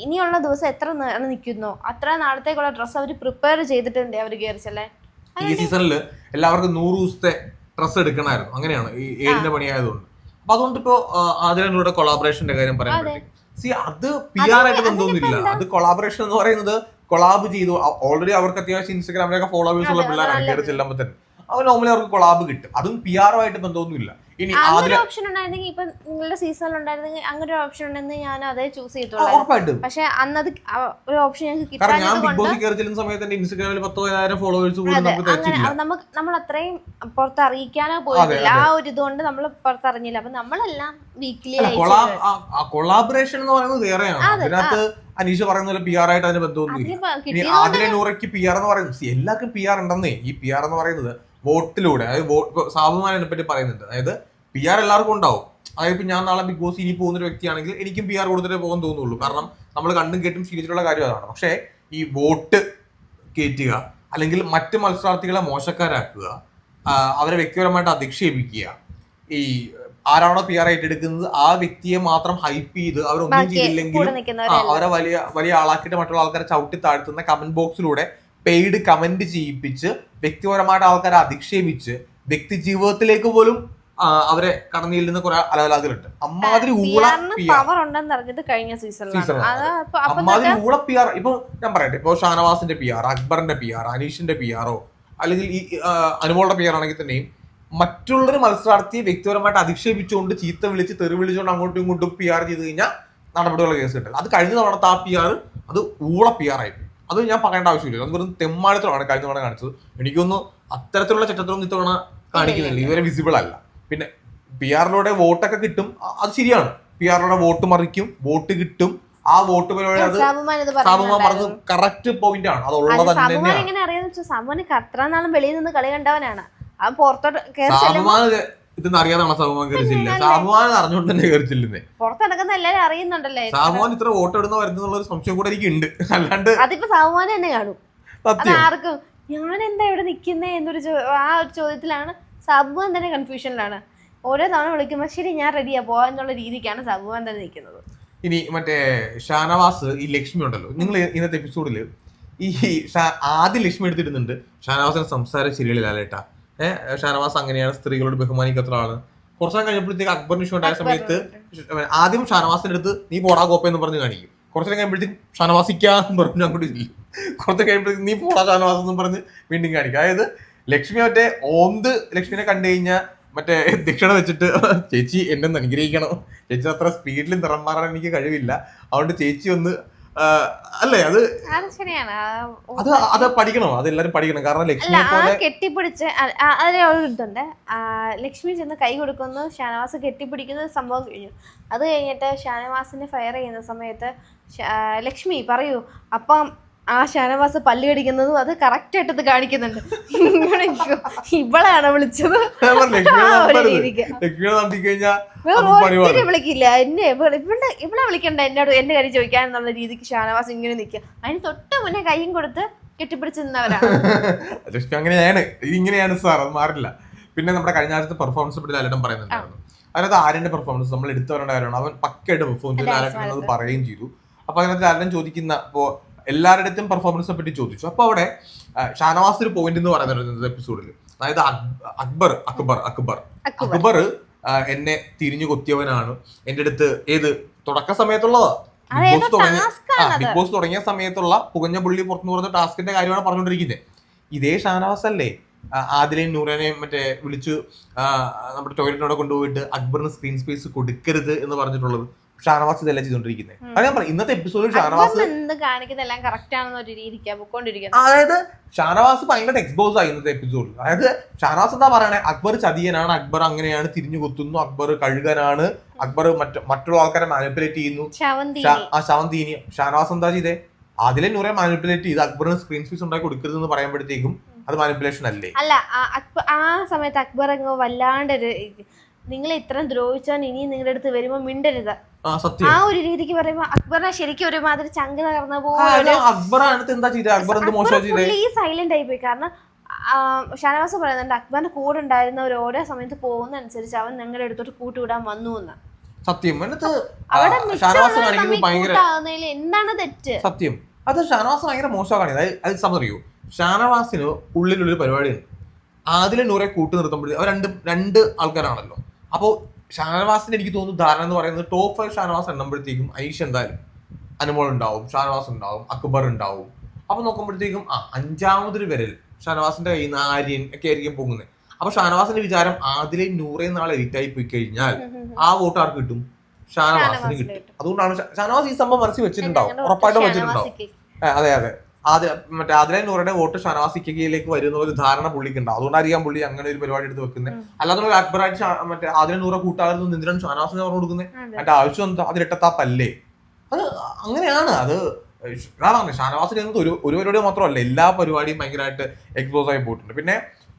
ഇനിയുള്ള ദിവസം എത്ര നേരം നിൽക്കുന്നോ? അത്ര നാളത്തേക്കുള്ള ഡ്രസ്സ് അവർ പ്രിപ്പയർ ചെയ്തിട്ടുണ്ട് അവർ കയറിച്ചല്ലേ ഈ സീസണിൽ എല്ലാവർക്കും നൂറ് ദിവസത്തെ ഡ്രസ്സ് എടുക്കണമായിരുന്നു. അങ്ങനെയാണ്. ഈ ഏഴിന്റെ പണിയായതുകൊണ്ട് അപ്പൊ അതുകൊണ്ട് ഇപ്പോ ആദ്യം കൊളാബറേഷന്റെ കാര്യം പറയുമ്പോഴത്തേക്ക് സി അത് പി ആർ ആയിട്ട് ബന്ധമൊന്നുമില്ല. അത് കൊളാബറേഷൻ എന്ന് പറയുന്നത് കൊളാബ് ചെയ്തു. ഓൾറെഡി അവർക്ക് അത്യാവശ്യം ഇൻസ്റ്റാഗ്രാമിലൊക്കെ ഫോളോവേഴ്സ് ഉള്ള പിള്ളേരാണ്. കയറി ചെല്ലുമ്പോൾ തന്നെ. അവർ നോർമലി അവർക്ക് കൊളാബ് കിട്ടും. അതും പി ആറുമായിട്ട് ബന്ധമൊന്നുമില്ല. ഇനി ഓപ്ഷൻ ഉണ്ടായിരുന്നെങ്കിൽ ഇപ്പൊ നിങ്ങളുടെ സീസണിൽ ഉണ്ടായിരുന്നെങ്കിൽ അങ്ങനെ ഒരു ഓപ്ഷൻ ഉണ്ടെന്ന് ഞാൻ അതേ ചൂസ് ഉറപ്പായിട്ടും. പക്ഷെ അന്നത് ഒരു ഓപ്ഷൻ ഞങ്ങൾക്ക് കിട്ടാത്തത് കൊണ്ട് ഇൻസ്റ്റാഗ്രാമിൽ പത്തോ പതിനായിരം ഫോളോവേഴ്സ് നമുക്ക് നമ്മൾ അത്രയും പുറത്ത് അറിയിക്കാനോ പോയിട്ടില്ല ആ ഒരു ഇതുകൊണ്ട് നമ്മൾ പുറത്തറിഞ്ഞില്ല. അപ്പൊ നമ്മളെല്ലാം വീക്ക്ലി കൊളാബറേഷൻ എന്ന് പറയുന്നത് വേറെയാണ്. അതിനകത്ത് അനീഷ് പറയുന്ന പോലെ പി ആർ ആയിട്ട് അതിന് ബന്ധമൊന്നുമില്ല. കിട്ടിയതുകൊണ്ട് നൂറയ്ക്ക് പി ആർ എന്ന് പറയുന്നത് എല്ലാവർക്കും പി ആർ ഉണ്ടെന്നേ. ഈ പി ആർ എന്ന് പറയുന്നത് വോട്ടിലൂടെ അതായത് വോട്ട് സാബുമാനെ പറ്റി പറയുന്നുണ്ട്. അതായത് പി ആർ എല്ലാവർക്കും ഉണ്ടാവും. അതായത് ഇപ്പൊ ഞാൻ നാളെ ബിഗ് ബോസ് ഇനി പോകുന്ന ഒരു വ്യക്തിയാണെങ്കിൽ എനിക്കും പി ആർ കൊടുത്തിട്ട് പോകാൻ തോന്നുള്ളൂ. കാരണം നമ്മൾ കണ്ടും കേട്ടും ശീലിച്ചിട്ടുള്ള കാര്യം അതാണ്. പക്ഷേ ഈ വോട്ട് കയറ്റുക അല്ലെങ്കിൽ മറ്റ് മത്സരാർത്ഥികളെ മോശക്കാരാക്കുക അവരെ വ്യക്തിപരമായിട്ട് അധിക്ഷേപിക്കുക ഈ ആരാണോ പി ആർ ഏറ്റെടുക്കുന്നത് ആ വ്യക്തിയെ മാത്രം ഹൈപ്പ് ചെയ്ത് അവരൊന്നും നിൽക്കുന്നവരെല്ലാം. അവരെ വലിയ വലിയ ആളാക്കിയിട്ട് മറ്റുള്ള ആൾക്കാരെ ചവിട്ടി താഴ്ത്തുന്ന കമന്റ് ബോക്സിലൂടെ പെയ്ഡ് കമന്റ് ചെയ്യിപ്പിച്ച് വ്യക്തിപരമായിട്ട് ആൾക്കാരെ അധിക്ഷേപിച്ച് വ്യക്തി ജീവിതത്തിലേക്ക് പോലും അവരെ കടന്നു ചെല്ലുന്ന കുറെ അലവലാതിലുണ്ട് അമ്മാതിരി ഊള പവർ ഉണ്ടെന്ന് അറിഞ്ഞത് കഴിഞ്ഞ സീസണിലാണ് അമ്മാതിരി ഊള പി ആർ ഇപ്പൊ ഞാൻ പറയട്ടെ ഇപ്പൊ ഷാനവാസിന്റെ പി ആർ അക്ബറിന്റെ പി ആർ അനീഷിന്റെ പി ആറോ അല്ലെങ്കിൽ ഈ അനുമോളുടെ പി ആർ ആണെങ്കിൽ തന്നെയും മറ്റുള്ളൊരു മത്സരാർത്ഥിയെ വ്യക്തിപരമായിട്ട് അധിക്ഷേപിച്ചുകൊണ്ട് ചീത്ത വിളിച്ച് തെറി വിളിച്ചുകൊണ്ട് അങ്ങോട്ടും ഇങ്ങോട്ടും പി ആർ ചെയ്ത് കഴിഞ്ഞാൽ നടപടിയുള്ള കേസ് കിട്ടില്ല. അത് കഴിഞ്ഞ തവണത്തെ ആ പി ആർ അത് ഊള പി ആർ ആയി അത് ഞാൻ പറയേണ്ട ആവശ്യമില്ല. അത് വെറും തെമ്മാടത്തിലാണ് കഴിഞ്ഞ തവണ കാണിച്ചത്. എനിക്കൊന്നും അത്തരത്തിലുള്ള ചട്ടത്തൊന്നും ഇത്തവണ കാണിക്കുന്നില്ല. ഇതുവരെ വിസിബിൾ അല്ല. പിന്നെ പി ആറിലൂടെ വോട്ടൊക്കെ കിട്ടും. അത് ശരിയാണ്. പി ആറിലൂടെ വോട്ട് മറിക്കും വോട്ട് കിട്ടും. ആ വോട്ട് പരിപാടി അത് സാബുമാൻ ഇത് സാബുമാൻ പറഞ്ഞത് പറയുന്നുണ്ടായിരുന്നു. കറക്റ്റ് പോയിന്റ് ആണ്. അത് ഉള്ളത് തന്നെ തന്നെയാണ്. എങ്ങനെ അറിയാന്ന് വെച്ചാൽ സാബുമാൻ അത്ര നാളും വെളിയിൽ നിന്ന് കളി കണ്ടവനാണ്. ആ പുറത്തോട്ട് സാബുമാൻ ഇതൊന്നും അറിയാതാണ് സാബുമാൻ കരുതില്ല സാബുമാൻ അറിഞ്ഞുകൊണ്ട് തന്നെ കയറിച്ചില്ലെന്നേ പുറത്ത് നടക്കുന്ന എല്ലാരും അറിയുന്നുണ്ടല്ലേ സാബുമാൻ ഇത്ര വോട്ട് ഇടുന്ന വരുന്നുള്ള ഒരു സംശയം കൂടെ എനിക്ക് ഉണ്ട് അല്ലാണ്ട് അതിപ്പോ സാബുമാൻ തന്നെ കാണും. അത് ആർക്കും ഞാൻ എന്താ ഇവിടെ നിൽക്കുന്നേ എന്നൊരു ആ ഒരു ചോദ്യത്തിലാണ് സാബുമാൻ തന്നെ കൺഫ്യൂഷനിലാണ് ഓരോ തവണ വിളിക്കുമ്പോൾ ശരി ഞാൻ റെഡിയാ പോവാ എന്നുള്ള രീതിക്കാണ് സാബുമാൻ തന്നെ നിൽക്കുന്നത്. ഇനി മറ്റേ ഷാനവാസ് ഈ ലക്ഷ്മി ഉണ്ടല്ലോ. നിങ്ങൾ ഇന്നത്തെ എപ്പിസോഡിൽ ഈ ആദ്യം ലക്ഷ്മി എടുത്തിടുന്നുണ്ട്. ഷാനവാസിന്റെ സംസാരം ശരിയല്ല ലേട്ടാ ഏഹ് ഷാനവാസ് അങ്ങനെയാണ് സ്ത്രീകളോട് ബഹുമാനിക്കത്രയാണ് കുറച്ചു കഴിഞ്ഞപ്പോഴത്തേക്ക് അക്ബർ ഇഷ്യൂ ഉണ്ടായ സമയത്ത് ആദ്യം ഷാനവാസിന്റെ അടുത്ത് നീ പോടാ കോപ്പ എന്ന് പറഞ്ഞ് കാണിക്കും. കുറച്ചു കഴിയുമ്പോഴത്തേക്കും ഷാനവാസിക്കാന്ന് പറഞ്ഞു അങ്ങോട്ട് ഇല്ല കുറച്ച് കഴിയുമ്പോഴത്തേക്ക് നീ പോടാ ഷാനവാസ് എന്ന് പറഞ്ഞ് വീണ്ടും കാണിക്കും. അതായത് ലക്ഷ്മി മറ്റേ ഓന്ത് ലക്ഷ്മിനെ കണ്ടു കഴിഞ്ഞാൽ മറ്റേ ദക്ഷിണ വെച്ചിട്ട് ചേച്ചി എന്നെ ഒന്ന് അനുഗ്രഹിക്കണം. ചേച്ചി അത്ര സ്പീഡിൽ നിറം മാറാൻ എനിക്ക് കഴിവില്ല. അതുകൊണ്ട് ചേച്ചി ഒന്ന് അല്ലേ? അത് ശരിയാണ്. അത് അത് പഠിക്കണം. അത് എല്ലാരും പഠിക്കണം. കാരണം ലക്ഷ്മി പോലെ കെട്ടിപ്പിടിച്ച് അതിലുണ്ട് അതിലെ ഒരു ഇതുണ്ട്. ലക്ഷ്മി ചെന്ന് കൈ കൊടുക്കുന്നു ഷാനവാസ് കെട്ടിപ്പിടിക്കുന്ന സംഭവം കഴിഞ്ഞു. അത് കഴിഞ്ഞിട്ട് ഷാനവാസിനെ ഫയർ ചെയ്യുന്ന സമയത്ത് ലക്ഷ്മി പറയൂ അപ്പം ആ ഷാനവാസ് പല്ല് കടിക്കുന്നതും അത് കറക്റ്റ് ആയിട്ട് കാണിക്കുന്നുണ്ട്. ഇവളാണ് വിളിച്ചത്? ഒത്തിരി വിളിക്കില്ല. എന്നെ ഇവിടെ ഇവളുടെ ഇവളെ വിളിക്കണ്ട. എന്നോട് എന്റെ കാര്യം ചോദിക്കാൻ എന്നുള്ള രീതിക്ക് ഷാനവാസ് ഇങ്ങനെ നിൽക്കുക. അതിന് തൊട്ട് മുന്നേ കൈയും കൊടുത്ത് കെട്ടിപ്പിടിച്ച് നിന്നവരാണ് ലക്ഷ്മി അങ്ങനെയാണ്. ഇങ്ങനെയാണ് സാർ അത് മാറില്ല. പിന്നെ നമ്മുടെ കഴിഞ്ഞ ആഴ്ചത്തെ പെർഫോമൻസ് പറ്റി ലാലേട്ടൻ പറയുന്നുണ്ടായിരുന്നു. അതിനകത്ത് ആര്യന്റെ പെർഫോമൻസ് നമ്മൾ എടുത്തു വരേണ്ട കാര്യമാണ്. അവൻ പക്കയായിട്ട് പെർഫോം ചെയ്തു. അതെ, ലാലേട്ടൻ അത്. പറയുകയും ചെയ്തു. അപ്പൊ അതിനകത്ത് ലാലേട്ടൻ ചോദിക്കുന്ന ഇപ്പോ എല്ലാവരുടെയും പെർഫോമൻസിനെ പറ്റി ചോദിച്ചു. അപ്പൊ അവിടെ ഷാനവാസ് ഒരു പോയിന്റ് എന്ന് പറയുന്നത് എപ്പിസോഡിൽ അതായത് അക്ബർ അക്ബർ അക്ബർ. അക്ബർ. എന്നെ തിരിഞ്ഞു കൊത്തിയവനാണ്. എന്റെ അടുത്ത് ഏത്? തുടക്ക സമയത്തുള്ളതാ. ബിഗ് ബോസ് തുടങ്ങിയ ബിഗ് ബോസ് തുടങ്ങിയ സമയത്തുള്ള പുകഞ്ഞ പുള്ളി പുറത്തു പറഞ്ഞ ടാസ്കിന്റെ കാര്യമാണ് പറഞ്ഞുകൊണ്ടിരിക്കുന്നത് ഇതേ ഷാനവാസ് അല്ലേ ആദിലേയും നൂറനെയും മറ്റേ വിളിച്ചു നമ്മുടെ ടോയ്ലറ്റിനോടെ കൊണ്ടുപോയിട്ട് അക്ബറിന് സ്ക്രീൻ സ്പേസ് കൊടുക്കരുത് എന്ന് പറഞ്ഞിട്ടുള്ളത്. ഷാനവാസ് ഇതെല്ലാം ചെയ്തോണ്ടിരിക്കുന്നത് അത് ഞാൻ ഇന്നത്തെ എപ്പിസോഡിൽ ഷാനവാസ് അക്ബറിന് എന്ത് കാണിക്കുന്ന എല്ലാം കറക്റ്റ് ആണെന്ന് ഒരു രീതിക്കാ പൊക്കോണ്ടിരിക്കുന്നത് അതായത് ഷാനവാസ് ഭയങ്കര എക്സ്പോസ് ആയി ഇന്നത്തെ എപ്പിസോഡിൽ അതായത് ഷാനവാസ് എന്താ പറയണേ? അക്ബർ ചതിയനാണ് അക്ബർ അങ്ങനെയാണ് തിരിഞ്ഞു കുത്തുന്നു അക്ബർ കഴുകനാണ് അക്ബർ മറ്റു മറ്റുള്ള ആൾക്കാരെ മാനിപ്പുലേറ്റ് ചെയ്യുന്നു. ആ ശവന്തീനി. ഷാനവാസ് എന്താ ചെയ്തേ? അതിലെ നൂറെ മാനിപ്പുലേറ്റ് ചെയ്ത് അക്ബറിന് സ്ക്രീൻ സ്പേസ് ഉണ്ടാക്കി കൊടുക്കരുത് എന്ന് പറയുമ്പോഴത്തേക്കും അത് മാനിപ്പുലേഷൻ അല്ലേ? അല്ല ആ- ആ സമയത്ത് അക്ബർ അങ്ങ് വല്ലാണ്ടൊരു നിങ്ങൾ ഇത്രയും ദ്രോഹിച്ചാൽ ഇനി നിങ്ങളുടെ അടുത്ത് വരുമ്പോ മിണ്ടരുത്. ആ ഒരു രീതിക്ക് പറയുമ്പോ അക്ബറിനെ ശരിക്കും ഒരുമാതിരി ചങ്ക് തകർന്ന പോലെ ഫുള്ളി സൈലന്റ് ആയി പോയി കാരണം ഷാനവാസ് പറയുന്നുണ്ട് അക്ബറിന്റെ കൂടെ ഒരു ഓരോ സമയത്ത് പോകുന്ന അനുസരിച്ച് അവൻ ഞങ്ങളുടെ അടുത്തോട്ട് കൂട്ടുവിടാൻ വന്നു എന്ന്. സത്യം. എന്താണ് തെറ്റ്? സത്യം. അത് ഷാനവാസ് ഭയങ്കര മോശമാണ് അതായത് അത് സമറിയോ ഷാനവാസിന് ഉള്ളിലൊരു പരിപാടിയുണ്ട്. ആദിലെ നൂറെ കൂട്ടി നിർത്തുമ്പോഴേ അവർ രണ്ട് രണ്ട് ആൾക്കാരാണല്ലോ. അപ്പോൾ ഷാനവാസിന് എനിക്ക് തോന്നുന്നു ധാരണ എന്ന് പറയുന്നത് ടോപ്പ് ഫൈവ് ഷാനവാസ് എണ്ണുമ്പോഴത്തേക്കും ഐഷ് എന്തായാലും അനുമോൾ ഉണ്ടാവും ഷാനവാസ് ഉണ്ടാവും അക്ബർ ഉണ്ടാവും. അപ്പോൾ നോക്കുമ്പോഴത്തേക്കും ആ അഞ്ചാമതൊരു വിരൽ ഷാനവാസിന്റെ കയ്യിൽ നിന്ന് ആര്യൻ ഒക്കെ ആയിരിക്കും പോകുന്നത് അപ്പൊ ഷാനവാസിന്റെ വിചാരം ആദ്യം നൂറേ നാളെ എഡിറ്റായി പോയി കഴിഞ്ഞാൽ ആ വോട്ട് ആർക്ക് കിട്ടും? ഷാനവാസിന് കിട്ടും. അതുകൊണ്ടാണ് ഷാനവാസ് ഈ സംഭവം മനസ്സിൽ വെച്ചിട്ടുണ്ടാവും. ഉറപ്പായിട്ടും വെച്ചിട്ടുണ്ടാവും. അതെ അതെ. അതെ മറ്റേ അതിനെ നൂറുടെ വോട്ട് ഷനവാസിക്കയിലേക്ക് വരുന്ന ഒരു ധാരണ പുള്ളിക്ക് ഉണ്ടാവും അതുകൊണ്ടായിരിക്കാം പുള്ളി അങ്ങനെ ഒരു പരിപാടി എടുത്ത് വെക്കുന്നത് അല്ലാതെ അക്ബറായിട്ട് മറ്റേ ആദിലെ നിന്ദ്രൻ കൂട്ടാകുന്നത് എന്തിനാണ് ഷനവാസിനെ പറഞ്ഞു കൊടുക്കുന്നത് അതെ. അതിന്റെ ആവശ്യം എന്താ? അതിലിട്ടത്താപ്പല്ലേ അത് അങ്ങനെയാണ്. അത് അതാണ് ഷാനവാസിന് ഒരു ഒരു പരിപാടി മാത്രമല്ല എല്ലാ പരിപാടിയും ഭയങ്കരമായിട്ട് എക്സ്പോസ് ആയി പോയിട്ടുണ്ട്. പിന്നെ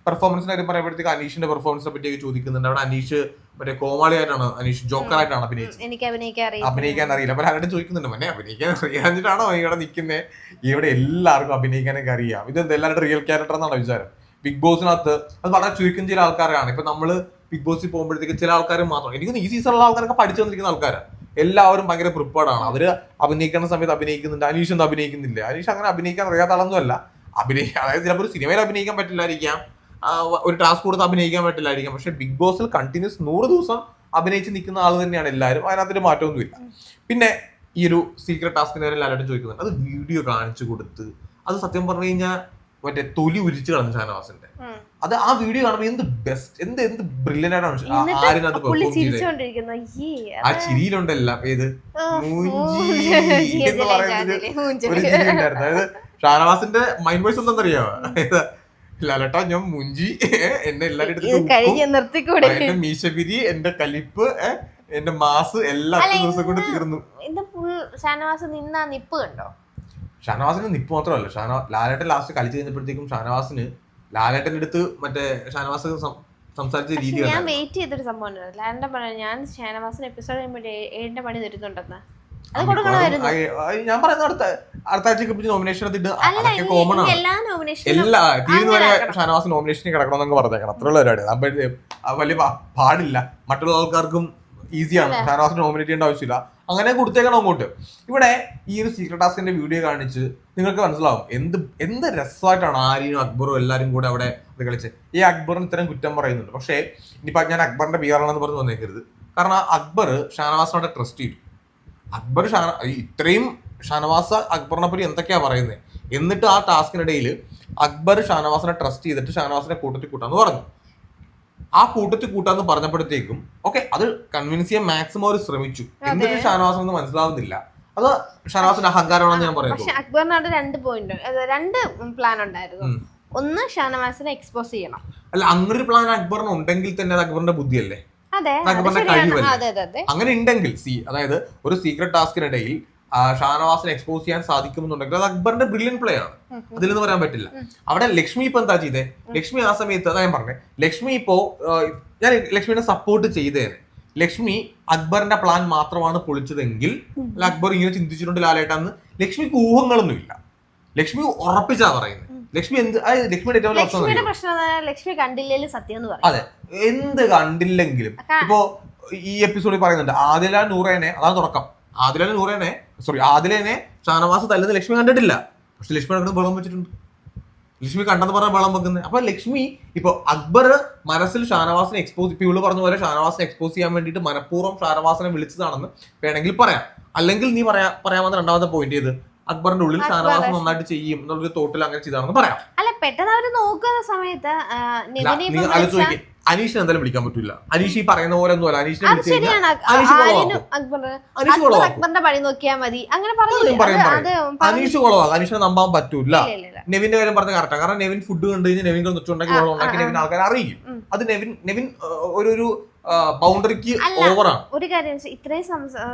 പെർഫോമൻസിന്റെ കാര്യം പറയുമ്പോഴത്തേക്ക് അനീഷിന്റെ പെർഫോമൻസിനെ പറ്റിയൊക്കെ ചോദിക്കുന്നുണ്ട്. അവിടെ അനീഷ് മറ്റേ കോമാളിയായിട്ടാണ് അനീഷ് ജോക്കറായിട്ടാണ് അഭിനയിച്ചത്. എനിക്ക് അഭിനയിക്കാൻ അഭിനയിക്കാൻ അറിയില്ല. അപ്പൊ ആരോട് ചോദിക്കുന്നുണ്ട് മന്നെ അഭിനയിക്കാൻ അറിയാഞ്ഞിട്ടാണോ ഇവിടെ നിൽക്കുന്നത് ഇവിടെ എല്ലാവർക്കും അഭിനയിക്കാനൊക്കെ അറിയാം. ഇതെന്ത് എല്ലാവരുടെ റിയൽ ക്യാരക്ടർ എന്നാണ് വിചാരം? ബിഗ് ബോസിനകത്ത് അത് വളരെ ചുരുക്കം ചില ആൾക്കാരാണ്. ഇപ്പൊ നമ്മൾ ബിഗ് ബോസിൽ പോകുമ്പോഴത്തേക്ക് ചില ആൾക്കാർ മാത്രം എനിക്ക് ഈ സീസണിലുള്ള ആൾക്കാരൊക്കെ പഠിച്ചു വന്നിരിക്കുന്ന ആൾക്കാരാണ് എല്ലാവരും ഭയങ്കര പ്രിപ്പേർഡ് ആണ് അവർ അഭിനയിക്കുന്ന സമയത്ത് അഭിനയിക്കുന്നുണ്ട്. അനീഷ് ഒന്നും അഭിനയിക്കുന്നില്ല. അനീഷ് അങ്ങനെ അഭിനയിക്കാൻ അറിയാത്ത ആളൊന്നും അല്ല അഭിനയിക്കാം അതായത് ചിലപ്പോൾ ഒരു സിനിമയിൽ അഭിനയിക്കാൻ പറ്റില്ലായിരിക്കാം. ഒരു ടാസ്ക് കൊടുത്ത് അഭിനയിക്കാൻ പറ്റില്ലായിരിക്കും. പക്ഷെ ബിഗ് ബോസിൽ കണ്ടിന്യൂസ് നൂറ് ദിവസം അഭിനയിച്ച് നിൽക്കുന്ന ആൾ തന്നെയാണ് എല്ലാവരും. അതിനകത്തൊരു മാറ്റമൊന്നുമില്ല. പിന്നെ ഈ ഒരു സീക്രട്ട് ടാസ്കിന് വരെ എല്ലാവരും ചോദിക്കുന്നത് അത് വീഡിയോ കാണിച്ചു കൊടുത്ത് അത് സത്യം പറഞ്ഞു കഴിഞ്ഞാൽ മറ്റേ തൊലി ഉരിച്ചു കളഞ്ഞു ഷാനവാസിന്റെ. അത് ആ വീഡിയോ കാണുമ്പോൾ എന്ത് ബെസ്റ്റ് എന്ത് എന്ത് ബ്രില്യൻ ആയിട്ടാണ് ഷ- ആ- എന്നിട്ട് പെർഫോം ചെയ്തത് ആ അത്. ചിരിയിലുണ്ടല്ല ഏത്? മൂഞ്ചി എന്ന് പറയുന്നത് ഒരു ചിരി ഉണ്ടായിരുന്നു അതായത് ഷാനവാസിന്റെ മൈൻഡ് വോയിസ് എന്താണെന്നറിയോ? ലാലട്ടാ ഞാൻ മുഞ്ചി എന്നെ എല്ലാരും മീശപിരി എന്റെ കലിപ്പ് എന്റെ മാസ് എല്ലാ ദിവസം കൊണ്ട് തീർന്നു. ഇത് ഫുൾ ഷാനവാസ് നിന്നാ നിപ്പ് കണ്ടോ? ഷാനവാസിന് നിപ്പ് മാത്രമല്ല. ഷാന ലാലേട്ടൻ ലാസ്റ്റ് കളിച്ചു കഴിഞ്ഞപ്പോഴത്തേക്കും ഷാനവാസിന് ലാലേട്ടന്റെ അടുത്ത് മറ്റേ ഷാനവാസ് സംസാരിച്ച രീതി ഞാൻ. വെയിറ്റ് ചെയ്തൊരു സംഭവം ഉണ്ട് പറഞ്ഞു ഞാൻ ഷാനവാസിന് എപ്പിസോഡ് കഴിയുമ്പോൾ ഏഴിന്റെ പണി തരുന്നുണ്ടെന്ന്. ഞാൻ പറയുന്ന അടുത്ത അടുത്ത പിടിച്ച് നോമിനേഷൻ അല്ല അതൊക്കെ കോമൺ ആണ്. എല്ലാ തീരുന്ന വരെ. ഷാനവാസ് നോമിനേഷനിൽ കിടക്കണമെന്നൊക്കെ പറഞ്ഞേക്കണം. അത്രയുള്ള പരിപാടി. വലിയ പാടില്ല. മറ്റുള്ള ആൾക്കാർക്കും ഈസിയാണ് ഷാനവാസ് നോമിനേറ്റ് ചെയ്യേണ്ട ആവശ്യമില്ല. അങ്ങനെ കൊടുത്തേക്കണം അങ്ങോട്ട്. ഇവിടെ ഈ ഒരു സീക്രട്ട് ടാസ്കിന്റെ വീഡിയോ കാണിച്ച് നിങ്ങൾക്ക് മനസ്സിലാവും. എന്ത് എന്ത് രസമായിട്ടാണ് ആര്യനും അക്ബറും എല്ലാരും കൂടെ അവിടെ അത് കളിച്ച്. ഈ അക്ബറിന് ഇത്തരം കുറ്റം പറയുന്നുണ്ട്. പക്ഷേ ഇനിയിപ്പോ ഞാൻ അക്ബറിന്റെ ബിയറാണെന്ന് പറഞ്ഞ് വന്നേക്കരുത്. കാരണം അക്ബർ ഷാനവാസിനോട് ട്രസ്റ്റ് ചെയ്തു. അക്ബർ ഷാന ഇത്രയും ഷാനവാസ അക്ബറിനെ പറ്റി എന്തൊക്കെയാ പറയുന്നത് എന്നിട്ട് ആ ടാസ്കിനിടയിൽ അക്ബർ ഷാനവാസിനെ ട്രസ്റ്റ് ചെയ്തിട്ട് ഷാനവാസിനെ കൂട്ടത്തിൽ കൂട്ടാന്ന് പറഞ്ഞു. ആ കൂട്ടത്തിൽ കൂട്ടാന്ന് പറഞ്ഞപ്പോഴത്തേക്കും ഓക്കെ അത് കൺവിൻസ് ചെയ്യാൻ മാക്സിമം അവർ ശ്രമിച്ചു. എന്നിട്ട് ഷാനവാസ് ഒന്നും മനസ്സിലാവുന്നില്ല. അത് ഷാനവാസിന്റെ അഹങ്കാരമാണെന്ന് ഞാൻ പക്ഷെ പറയുന്നു അക്ബറിനോട് രണ്ട് പോയിന്റ് രണ്ട് പ്ലാൻ ഉണ്ടായിരുന്നു. ഒന്ന് ഷാനവാസിനെ എക്സ്പോസ് ചെയ്യണം. അല്ല അങ്ങനെ ഒരു പ്ലാൻ അക്ബറിന് ഉണ്ടെങ്കിൽ തന്നെ അത് അക്ബറിന്റെ ബുദ്ധിയല്ലേ? അങ്ങനെ ഉണ്ടെങ്കിൽ സി അതായത് ഒരു സീക്രട്ട് ടാസ്കിനിടയിൽ ഷാനവാസിനെ എക്സ്പോസ് ചെയ്യാൻ സാധിക്കുമെന്നുണ്ടെങ്കിൽ അത് അക്ബറിന്റെ ബ്രില്യൻ പ്ലേ ആണ്. നിന്ന് പറയാൻ പറ്റില്ല. അവിടെ ലക്ഷ്മി ഇപ്പൊ എന്താ ചെയ്തേ? ലക്ഷ്മി ആ സമയത്ത് അതാ ഞാൻ പറഞ്ഞേ ലക്ഷ്മി ഇപ്പോ ഞാൻ ലക്ഷ്മിനെ സപ്പോർട്ട് ചെയ്തേനെ. ലക്ഷ്മി അക്ബറിന്റെ പ്ലാൻ മാത്രമാണ് പൊളിച്ചതെങ്കിൽ അല്ല അക്ബർ ഇങ്ങനെ ചിന്തിച്ചിട്ടുണ്ട് ലാലേട്ടാന്ന് ലക്ഷ്മിക്ക് ഊഹങ്ങളൊന്നുമില്ല. ലക്ഷ്മി ഉറപ്പിച്ചാ പറയുന്നത് ലക്ഷ്മി എന്ത് ലക്ഷ്മിയുടെ ഏറ്റവും അതെ. എന്ത് കണ്ടില്ലെങ്കിലും. ഇപ്പൊ ഈ എപ്പിസോഡിൽ പറയുന്നുണ്ട് ആദില നൂറേനെ അതാണ് തുടക്കം. ആദില നൂറേനെ സോറി ആദിലേനെ ഷാനവാസ് തല്ലുന്ന ലക്ഷ്മി കണ്ടിട്ടില്ല. പക്ഷെ ലക്ഷ്മി നടക്കുന്നത് ബളം വെച്ചിട്ടുണ്ട്. ലക്ഷ്മി കണ്ടെന്ന് പറഞ്ഞ ബളം വെക്കുന്നത്. അപ്പൊ ലക്ഷ്മി ഇപ്പൊ അക്ബർ മനസ്സിൽ ഷാനവാസിനെ എക്സ്പോസ് ഇപ്പൊ ഇവൾ പറഞ്ഞ പോലെ ഷാനവാസിനെ എക്സ്പോസ് ചെയ്യാൻ വേണ്ടിയിട്ട് മനഃപൂർവം ഷാനവാസിനെ വിളിച്ചതാണെന്ന് വേണമെങ്കിൽ പറയാം. അല്ലെങ്കിൽ നീ പറയാ പറയാമെന്ന രണ്ടാമത്തെ പോയിന്റ് ചെയ്ത് അക്ബറിന്റെ ഉള്ളിൽ ഷാനവാസ് നന്നായിട്ട് ചെയ്യും എന്നുള്ളൊരു തോട്ടിൽ അങ്ങനെ ചെയ്താണെന്ന് പറയാം. അല്ല പെട്ടെന്ന് അവർ നോക്കുന്ന സമയത്ത് അനീഷിനെ എന്തായാലും വിളിക്കാൻ പറ്റില്ല അനീഷ് ഈ പറയുന്ന പോലെ ഒന്നും അല്ല. അനീഷിനെ അത് വിളിച്ചു കഴിഞ്ഞാൽ ശരിയാണ്. അനീഷ് ആര്യനും കൊളവാക്കും. അക്ബറിന് അനീഷ് അക്ബർ കൊളവാക്കും അക്ബറിന്റെ പണി നോക്കിയാ മതി. അങ്ങനെ പറഞ്ഞില്ലേ? പറയും, അത് പറയും. അത് പറഞ്ഞു- അനീഷ് കൊളവാക്കും. അനീഷിനെ നമ്പാൻ പറ്റൂല. ഇല്ല, ഇല്ല. നെവിന്റെ കാര്യം പറഞ്ഞ കറക്റ്റാണ് കാരണം നെവിൻ ഫുഡ് കണ്ടു കഴിഞ്ഞാൽ നെവിൻ കൊണ്ടുണ്ടെങ്കിൽ ആ, ഉണ്ടാക്കി ആ, നെവിൻ ആൾക്കാർ അറിയും ഉം. അത് നെവിൻ നെവിൻ ആ, ഒരു ഒരു ബൗണ്ടറിക്ക് അല്ല. ഓവറാണ് ഒരു കാര്യം വെച്ചാ ഇത്രയും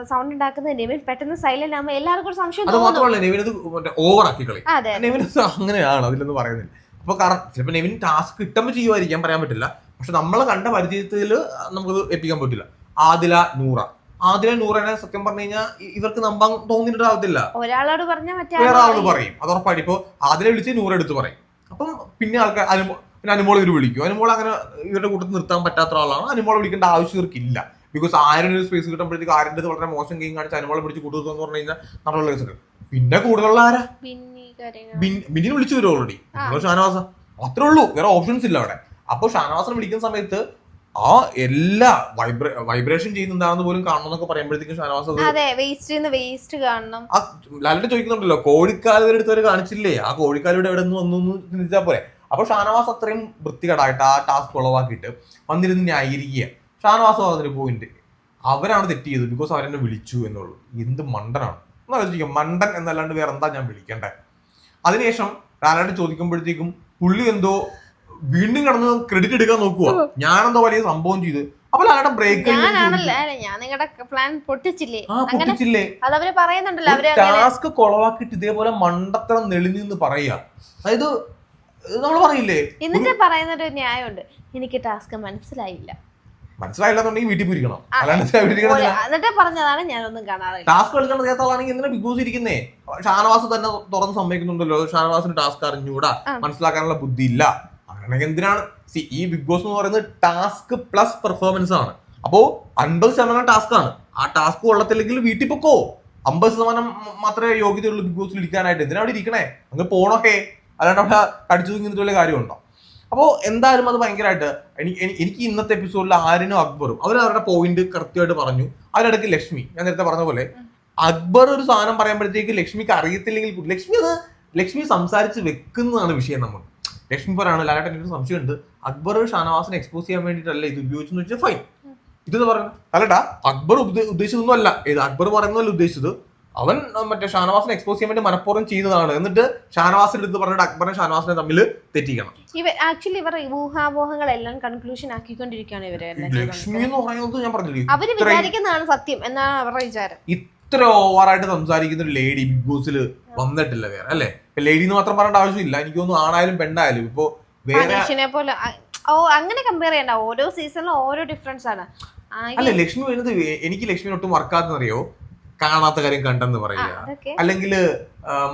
സൗണ്ട് ഉണ്ടാക്കുന്ന നെവിൻ പെട്ടെന്ന് സൈലന്റ് ആകുമ്പോൾ എല്ലാവർക്കും ഒരു സംശയം അത് തോന്നും. മാത്രമല്ല നെവിൻ അത് ഓവർ ആക്കി കളി അതെ നെവിൻ അത് അങ്ങനെയാണ് അതിലൊന്നും പറയുന്നില്ല. അപ്പൊ കറക്റ്റ് ചിലപ്പോ നെവിൻ ടാസ്ക് കിട്ടുമ്പോൾ ചെയ്യുമായിരിക്കാൻ പറയാൻ പറ്റില്ല. പക്ഷെ നമ്മൾ കണ്ട പരിചയത്തിൽ നമുക്ക് എപ്പിക്കാൻ പറ്റില്ല ആദില നൂറ. ആദില നൂറനെ സത്യം പറഞ്ഞു കഴിഞ്ഞാൽ ഇവർക്ക് നമ്പാൻ തോന്നിയിട്ടാവത്തില്ല ഒരാളോട് പറഞ്ഞാൽ വേറെ ആളോട് പറയും. അത് ഉറപ്പായിട്ട് ഇപ്പൊ ആദില വിളിച്ച് നൂറ എടുത്ത് പറയും. അപ്പം പിന്നെ ആൾക്കാർ അനുമോ പിന്നെ അനുമോൾ ഇവർ വിളിക്കും. അനുമോൾ അങ്ങനെ ഇവരുടെ കൂട്ടത്തിൽ നിർത്താൻ പറ്റാത്ത ആളാണ്. അനുമോൾ വിളിക്കേണ്ട ആവശ്യം ഇവർക്കില്ല ബിക്കോസ് ആരും ഒരു സ്പേസ് കിട്ടുമ്പോഴത്തേക്ക് ആരുടെ വളരെ മോശം ഗെയിം കാണിച്ച് അനുമോളെ പിടിച്ച് കൂട്ടുന്നു പറഞ്ഞു കഴിഞ്ഞാൽ നമ്മളുള്ള കേസ് പിന്നെ കൂടുതലുള്ള ആരാ? ബിന്നിനെ വിളിച്ചു വരും ഓൾറെഡി ഷാനവാസ. അത്രേ ഉള്ളൂ. വേറെ ഓപ്ഷൻസ് ഇല്ല അവിടെ. അപ്പൊ ഷാനവാസിനെ വിളിക്കുന്ന സമയത്ത് ആ എല്ലാ വൈബ്രേ വൈബ്രേഷൻ ചെയ്യുന്നുണ്ടാകുന്ന പോലും കാണണം എന്നൊക്കെ പറയുമ്പോഴത്തേക്കും ഷാനവാസ് അതെ വേസ്റ്റ് വേസ്റ്റ് കാണണം. ആ ലാലിട്ട് ചോദിക്കുന്നുണ്ടല്ലോ കോഴിക്കാൽ വരെ കാണിച്ചില്ലേ? ആ കോഴിക്കാലിവിടെ എവിടെ നിന്ന് വന്നു എന്ന് ചിന്തിച്ചാൽ പോരെ. അപ്പൊ ഷാനവാസ് അത്രയും വൃത്തികേടായിട്ട് ആ ടാസ്ക് ഉളവാക്കിയിട്ട് വന്നിരുന്ന് ന്യായീകരിക്കുക. ഷാനവാസ് പറഞ്ഞൊരു പോയിന്റ് അവരാണ് തെറ്റ് ചെയ്തത് ബിക്കോസ് അവരെന്നെ വിളിച്ചു എന്നുള്ളൂ. എന്ത് മണ്ടനാണ്? ഒന്ന് ആലോചിക്കാം മണ്ടൻ എന്നല്ലാണ്ട് വേറെ എന്താ ഞാൻ വിളിക്കണ്ടേ? അതിനുശേഷം ലാലായിട്ട് ചോദിക്കുമ്പോഴത്തേക്കും പുള്ളി എന്തോ വീണ്ടും കിടന്ന് ക്രെഡിറ്റ് എടുക്കാൻ നോക്കുക ഞാനെന്തോ വലിയ സംഭവം ചെയ്ത്. അപ്പൊ ലാലയുടെ ബ്രേക്ക് ഞാനാണല്ലേ? ഞാൻ നിങ്ങളുടെ പ്ലാൻ പൊട്ടിച്ചില്ലേ? പൊട്ടിച്ചില്ലേ. അത് അവർ പറയുന്നുണ്ടല്ലോ അവർ ടാസ്ക് കൊളവാക്കിയിട്ട് ഇതേപോലെ മണ്ടത്തരം നെളിഞ്ഞു എന്ന് പറയാ അതായത് നമ്മൾ പറയില്ലേ? എന്നിട്ട് പറയുന്ന ഒരു ന്യായമുണ്ട്. എനിക്ക് ടാസ്ക് മനസ്സിലായില്ല. മനസ്സിലായില്ലെന്നുണ്ടെങ്കിൽ വീട്ടിൽ പോയിരിക്കണം. എന്നിട്ട് പറഞ്ഞതാണ് ഞാനൊന്നും കാണാറില്ല. ടാസ്ക് കളിക്കാൻ അറിയാത്ത ആളാണെങ്കിൽ എന്തിനാ ബിഗ് ബോസ് ഇരിക്കുന്നേ. ഷാനവാസ് തന്നെ തുറന്ന് സമ്മതിക്കുന്നുണ്ടല്ലോ. ഷാനവാസിന് ടാസ്ക് അറിഞ്ഞൂടാ മനസ്സിലാക്കാനുള്ള ബുദ്ധി ഇല്ല അങ്ങനെയാണെങ്കിൽ എന്തിനാണ്? സി ഈ ബിഗ് ബോസ് എന്ന് പറയുന്നത് ടാസ്ക് പ്ലസ് പെർഫോമൻസ് ആണ്. അപ്പോ അൻപത് ശതമാനം ടാസ്ക് ആണ്. ആ ടാസ്ക് കൊള്ളത്തില്ലെങ്കിൽ വീട്ടിൽ പൊക്കോ? അമ്പത് ശതമാനം മാത്രമേ യോഗ്യതയുള്ളൂ ബിഗ് ബോസിൽ ഇരിക്കാനായിട്ട്. എന്തിനാ അവിടെ ഇരിക്കണേ? അങ്ങ് പോണൊക്കെ. അല്ലാണ്ട് അവിടെ കടിച്ചു തൂങ്ങിയിട്ട് വലിയ കാര്യമുണ്ടോ? അപ്പോൾ എന്തായാലും അത് ഭയങ്കരമായിട്ട് എനിക്ക് എനിക്ക് ഇന്നത്തെ എപ്പിസോഡിൽ ആരിനും അക്ബറും അവർ അവരുടെ പോയിന്റ് കൃത്യമായിട്ട് പറഞ്ഞു. അതിനിടയ്ക്ക് ലക്ഷ്മി ഞാൻ നേരത്തെ പറഞ്ഞ പോലെ അക്ബർ ഒരു സാധനം പറയുമ്പോഴത്തേക്ക് ലക്ഷ്മിക്ക് അറിയത്തില്ലെങ്കിൽ ലക്ഷ്മി അത് ലക്ഷ്മി സംസാരിച്ച് വെക്കുന്നതാണ് വിഷയം നമ്മൾ ലക്ഷ്മി പറയാണ് ലാലേട്ടൻ എനിക്ക് സംശയമുണ്ട്. അക്ബർ ഷാനവാസിനെ എക്സ്പോസ് ചെയ്യാൻ വേണ്ടിയിട്ടല്ല ഇത് ഉപയോഗിച്ചെന്ന് വെച്ചാൽ ഫൈൻ ഇതെന്ന് പറയുന്നത് അല്ലട്ടാ അക്ബർ ഉദ്ദേശിച്ചതൊന്നും അല്ല ഇത് അക്ബർ പറയുന്നതല്ല ഉദ്ദേശിച്ചത്. അവൻ മറ്റേ ഷാനവാസിനെ എക്സ്പോസ് ചെയ്യാൻ വേണ്ടി മനഃപൂർവം ചെയ്തതാണ്. എന്നിട്ട് ഷാനവാസിന്റെ അടുത്ത് പറഞ്ഞിട്ട് അക്ബറിനെ ഷാനവാസിനെ തമ്മിൽ തെറ്റിക്കണം. ഇവർ ആക്ച്വലി ഇവർ ഊഹാപോഹങ്ങളെല്ലാം കൺക്ലൂഷൻ ആക്കിക്കൊണ്ടിരിക്കുകയാണ് ഇവർ. എല്ലാം ലക്ഷ്മി എന്ന് പറയുന്നത് ഞാൻ പറഞ്ഞില്ലേ? അവർ ഇത്രയും- വിചാരിക്കുന്നതാണ് സത്യം എന്നാണ് അവരുടെ വിചാരം. ഇത്ര ഓവറായിട്ട് സംസാരിക്കുന്ന ഒരു ലേഡി ബിഗ് ബോസിൽ വന്നിട്ടില്ല വേറെ അല്ലേ? ലേഡി എന്ന് മാത്രം പറയേണ്ട ആവശ്യമില്ല. എനിക്ക് തോന്നുന്നു ആണായാലും പെണ്ണായാലും. ഇപ്പോ വേറെ പോലെ ഓ അങ്ങനെ കമ്പയർ ചെയ്യണ്ട. ഓരോ സീസണിലും ഓരോ ഡിഫറൻസ് ആണ്. അല്ല ലക്ഷ്മി വരുന്നത് എനിക്ക് ലക്ഷ്മി ഒട്ടും വർക്കാത്തെന്നറിയോ കാണാത്ത കാര്യം കണ്ടെന്ന് പറയുക. അല്ലെങ്കിൽ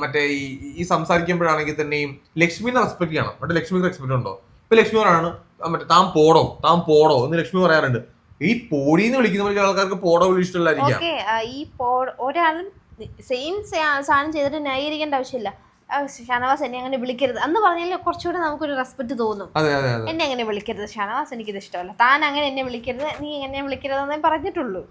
മറ്റേ ഈ ഈ സംസാരിക്കുമ്പോഴാണെങ്കിൽ തന്നെയും ലക്ഷ്മിനെ റെസ്പെക്ട് ചെയ്യണം. മറ്റേ ലക്ഷ്മിക്ക് റെസ്പെക്ട് ഉണ്ടോ? ഇപ്പൊ ലക്ഷ്മി പറയാണ് മറ്റേ താൻ പോടോ താൻ പോടോ എന്ന് ലക്ഷ്മി പറയാറുണ്ട്. ഈ പോടീന്ന് വിളിക്കുന്ന ആൾക്കാർക്ക് പോട വിളി ഇഷ്ടമല്ലായിരിക്കാം. ഓക്കെ ഈ പോ ഒരാളും സെയിം സാധനം ചെയ്തിട്ട് ന്യായീകരിക്കേണ്ട ആവശ്യമില്ല. ഷാനവാസ് എന്നെ അങ്ങനെ വിളിക്കരുത്. അന്ന് പറഞ്ഞാൽ കുറച്ചുകൂടെ നമുക്കൊരു റെസ്പെക്ട് തോന്നും. എന്നെ അങ്ങനെ വിളിക്കരുത്. ഷാനവാസ് എനിക്കിത് ഇഷ്ടമല്ല. താൻ അങ്ങനെ എന്നെ വിളിക്കരുത്. നീ എന്നെ വിളിക്കരുത് എന്നേ പറഞ്ഞിട്ടുള്ളൂ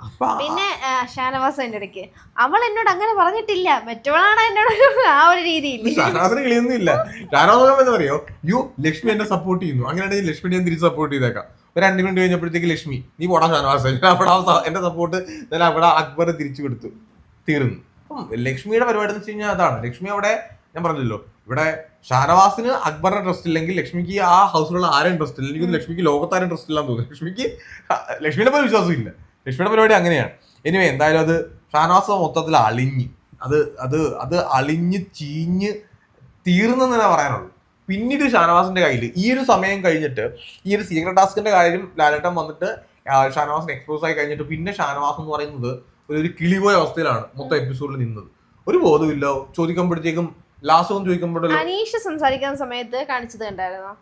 പിന്നെ ഷാനവാസ് എന്റെ ഇടയ്ക്ക് അവൾ എന്നോട് അങ്ങനെ പറഞ്ഞിട്ടില്ല. മറ്റവളാണ് എന്നോട് ആ ഒരു രീതിയിൽ. ഷാനവാസിന് കളിയൊന്നും ഇല്ല ഷാനവാസ് അറിയോ യു ലക്ഷ്മി എന്നെ സപ്പോർട്ട് ചെയ്യുന്നു. അങ്ങനെയാണെങ്കിൽ ലക്ഷ്മി ഞാൻ തിരിച്ച് സപ്പോർട്ട് ചെയ്തേക്കാം. ഒരു രണ്ട് മിനിറ്റ് കഴിഞ്ഞപ്പോഴത്തേക്ക് ലക്ഷ്മി നീ പോടാ ഷാനവാസ് അവിടെ എന്റെ സപ്പോർട്ട് എന്നാലും അവിടെ അക്ബർ തിരിച്ചു കൊടുത്തു തീർന്നു. ലക്ഷ്മിയുടെ പരിപാടി എന്ന് വെച്ച് കഴിഞ്ഞാൽ അതാണ്. ലക്ഷ്മി അവിടെ ഞാൻ പറഞ്ഞല്ലോ ഇവിടെ ഷാനവാസിന് അക്ബറിന്റെ ട്രസ്റ്റ് ഇല്ലെങ്കിൽ ലക്ഷ്മിക്ക് ആ ഹൗസിലുള്ള ആരും ട്രസ്റ്റ് ഇല്ല. എനിക്ക് ലക്ഷ്മിക്ക് ലോകത്താരും ട്രസ്റ്റ് ഇല്ലാന്ന് തോന്നുന്നു. ലക്ഷ്മിക്ക് ലക്ഷ്മിയുടെ പോലും വിശ്വാസം ഇല്ല ലക്ഷ്മിയുടെ പരിപാടി അങ്ങനെയാണ്. എനിവേ എന്തായാലും അത് ഷാനവാസ് മൊത്തത്തിൽ അളിഞ്ഞ്. അത് അത് അത് അളിഞ്ഞ് ചീഞ്ഞ് തീർന്നെന്ന് തന്നെ പറയാനുള്ളൂ. പിന്നീട് ഷാനവാസിന്റെ കയ്യിൽ ഈ ഒരു സമയം കഴിഞ്ഞിട്ട് ഈ ഒരു സീക്രട്ട് ടാസ്കിന്റെ കാര്യം ലാലേട്ടൻ വന്നിട്ട് ഷാനവാസ് ഷാനവാസിന് എക്സ്പോസ് ആയി കഴിഞ്ഞിട്ട് പിന്നെ ഷാനവാസ് എന്ന് പറയുന്നത് ഒരു ഒരു കിളിപോയ അവസ്ഥയിലാണ് മൊത്തം എപ്പിസോഡിൽ നിന്നത്. ഒരു ബോധമില്ല ചോദിക്കുമ്പോഴത്തേക്കും ലാസ്റ്റ് ഒന്ന് ചോദിക്കുമ്പോഴല്ലോ. അനീഷ് സംസാരിക്കുന്ന സമയത്ത് കാണിച്ചത് കണ്ടായിരുന്നോ?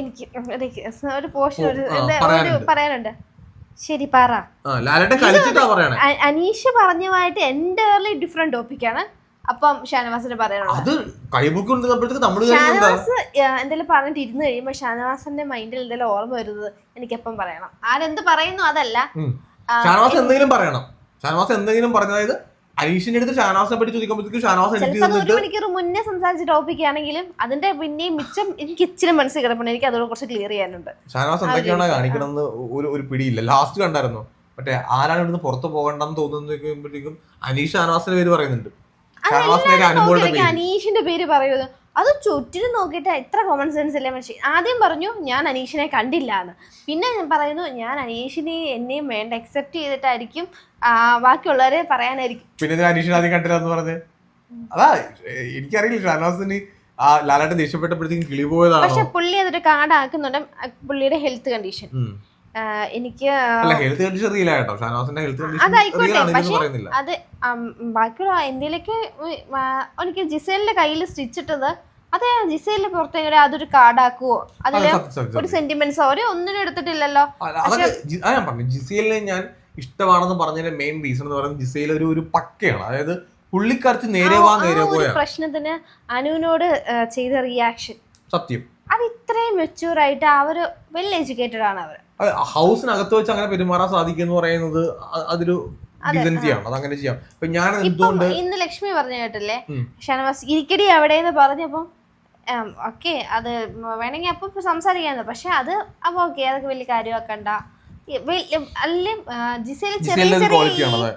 എനിക്ക് ഒരു പോർഷൻ ഒരു പറയാനുണ്ട്. ശരി പറ. അനീഷ് പറഞ്ഞുമായിട്ട് എന്റെ ഡിഫറെന്റ് ടോപ്പിക്കാണ് അപ്പം ഷാനവാസിന്റെ പറയാനുള്ളത്. അത് കൈബുക്ക് നമ്മൾ ഷാനവാസ് എന്തെങ്കിലും പറഞ്ഞിട്ട് ഇരുന്ന് കഴിയുമ്പോ ഷാനവാസിന്റെ മൈൻഡിൽ എന്തെങ്കിലും ഓർമ്മ വരുന്നത് എനിക്ക് എപ്പം പറയണം. ആരെന്ത് പറയുന്നു അതല്ല. ഷാനവാസ് എന്തെങ്കിലും പറയണം. ഷാനവാസ് എന്തെങ്കിലും പറഞ്ഞതായത് അനീഷിന്റെ അടുത്ത് ഷാനവാസിനെ പറ്റി ചോദിക്കുമ്പോഴത്തേക്കും ഷാനവാസ് ഒരു മണിക്കൂർ മുന്നേ സംസാരിച്ച ടോപ്പിക് ആണെങ്കിലും അതിന്റെ പിന്നെയും മിച്ചം എനിക്ക് ഇച്ചിരി മനസ്സിൽ കിടപ്പുണ്ട്. എനിക്ക് അതോട് കുറച്ച് ക്ലിയർ ചെയ്യാനുണ്ട്. ഷാനവാസ് എന്തൊക്കെയാണ് കാണിക്കണമെന്ന് ഒരു ഒരു പിടിയില്ല. ലാസ്റ്റ് കണ്ടായിരുന്നു. മറ്റേ ആരാണ് ഇവിടുന്ന് പുറത്ത് പോകണ്ടെന്ന് തോന്നുമ്പോഴത്തേക്കും അനീഷ് ഷാനവാസിന്റെ പേര് പറയുന്നുണ്ട്. അനീഷിന്റെ പേര് പറയുന്നത്. അത് ചുറ്റിനും നോക്കിയിട്ട് എത്ര കോമൺ സെൻസ് ഇല്ല മനുഷ്യൻ ആദ്യം പറഞ്ഞു ഞാൻ അനീഷിനെ കണ്ടില്ല എന്ന്. പിന്നെ ഞാൻ പറയുന്നു ഞാൻ അനീഷിനെ എന്നെയും വേണ്ട അക്സെപ്റ്റ് ചെയ്തിട്ടായിരിക്കും ബാക്കിയുള്ളവരെ പറയാനായിരിക്കും. പിന്നെ ഞാൻ അനീഷിനെ ആദ്യം കണ്ടില്ല എന്ന് പറഞ്ഞത് അതാ എനിക്കറിയില്ല ഷാനവാസിന് ആ ലാലായിട്ട് ദേഷ്യപ്പെട്ടപ്പോഴത്തേക്കും കിളി പോയതാണോ? പക്ഷെ പുള്ളി അതൊരു കാർഡാക്കുന്നുണ്ട് പുള്ളിയുടെ ഹെൽത്ത് കണ്ടീഷൻ. എനിക്ക് ഹെൽത്ത് കണ്ടീഷൻ റിയൽ ആയിട്ടോ? ഷാനവാസിന്റെ ഹെൽത്ത് കണ്ടീഷൻ അത് ബാക്കിയുള്ള എന്തിലൊക്കെ എനിക്ക് ജിസേലിന്റെ കയ്യിൽ സ്റ്റിച്ച് ഇട്ടത് അത് ജിസേലിന്റെ പുറത്തേക്ക് അതൊരു കാർഡാക്കുവോ അത് അതിൽ ഒരു സെന്റിമെന്റ്സ് ഒരു ഒന്നിനും എടുത്തിട്ടില്ലല്ലോ. ഞാൻ പറഞ്ഞു ജിസേലിനെ ഞാൻ ഇഷ്ടമാണെന്ന് പറഞ്ഞതിന്റെ മെയിൻ റീസൺ എന്ന് പറയുന്നത് ജിസേൽ ഒരു ഒരു പക്കയാണ്. അതായത് പുള്ളിക്കാർക്ക് നേരെ വാ നേരെ പോയാ പ്രശ്നത്തിന് അനുവിനോട് ചെയ്ത റിയാക്ഷൻ സത്യം. അത് ഇത്രയും മെച്ചൂർ ആയിട്ട് അവർ വെൽ എഡ്യൂക്കേറ്റഡ് ആണ് അവർ ഹൗസിനകത്ത് വെച്ച് അങ്ങനെ പെരുമാറാൻ സാധിക്കും എന്ന് പറയുന്നത് അതൊരു ചെയ്യാം. ഇപ്പൊ ഞാൻ എന്തുകൊണ്ട് ഇന്ന് ലക്ഷ്മി പറഞ്ഞു കേട്ടില്ലേ? ഷാനവാസ് ഇരിക്കടി അവിടെ എന്ന് പറഞ്ഞപ്പോ ഓക്കെ അത് വേണമെങ്കിൽ അപ്പൊ സംസാരിക്കാന്ന് പക്ഷെ അത് അപ്പൊ ഓക്കെ അതൊക്കെ വലിയ കാര്യമാക്കണ്ട. ഈ വെൽ- അല്ലേ ആ, ജിസേൽ ചെറിയ ചെറിയ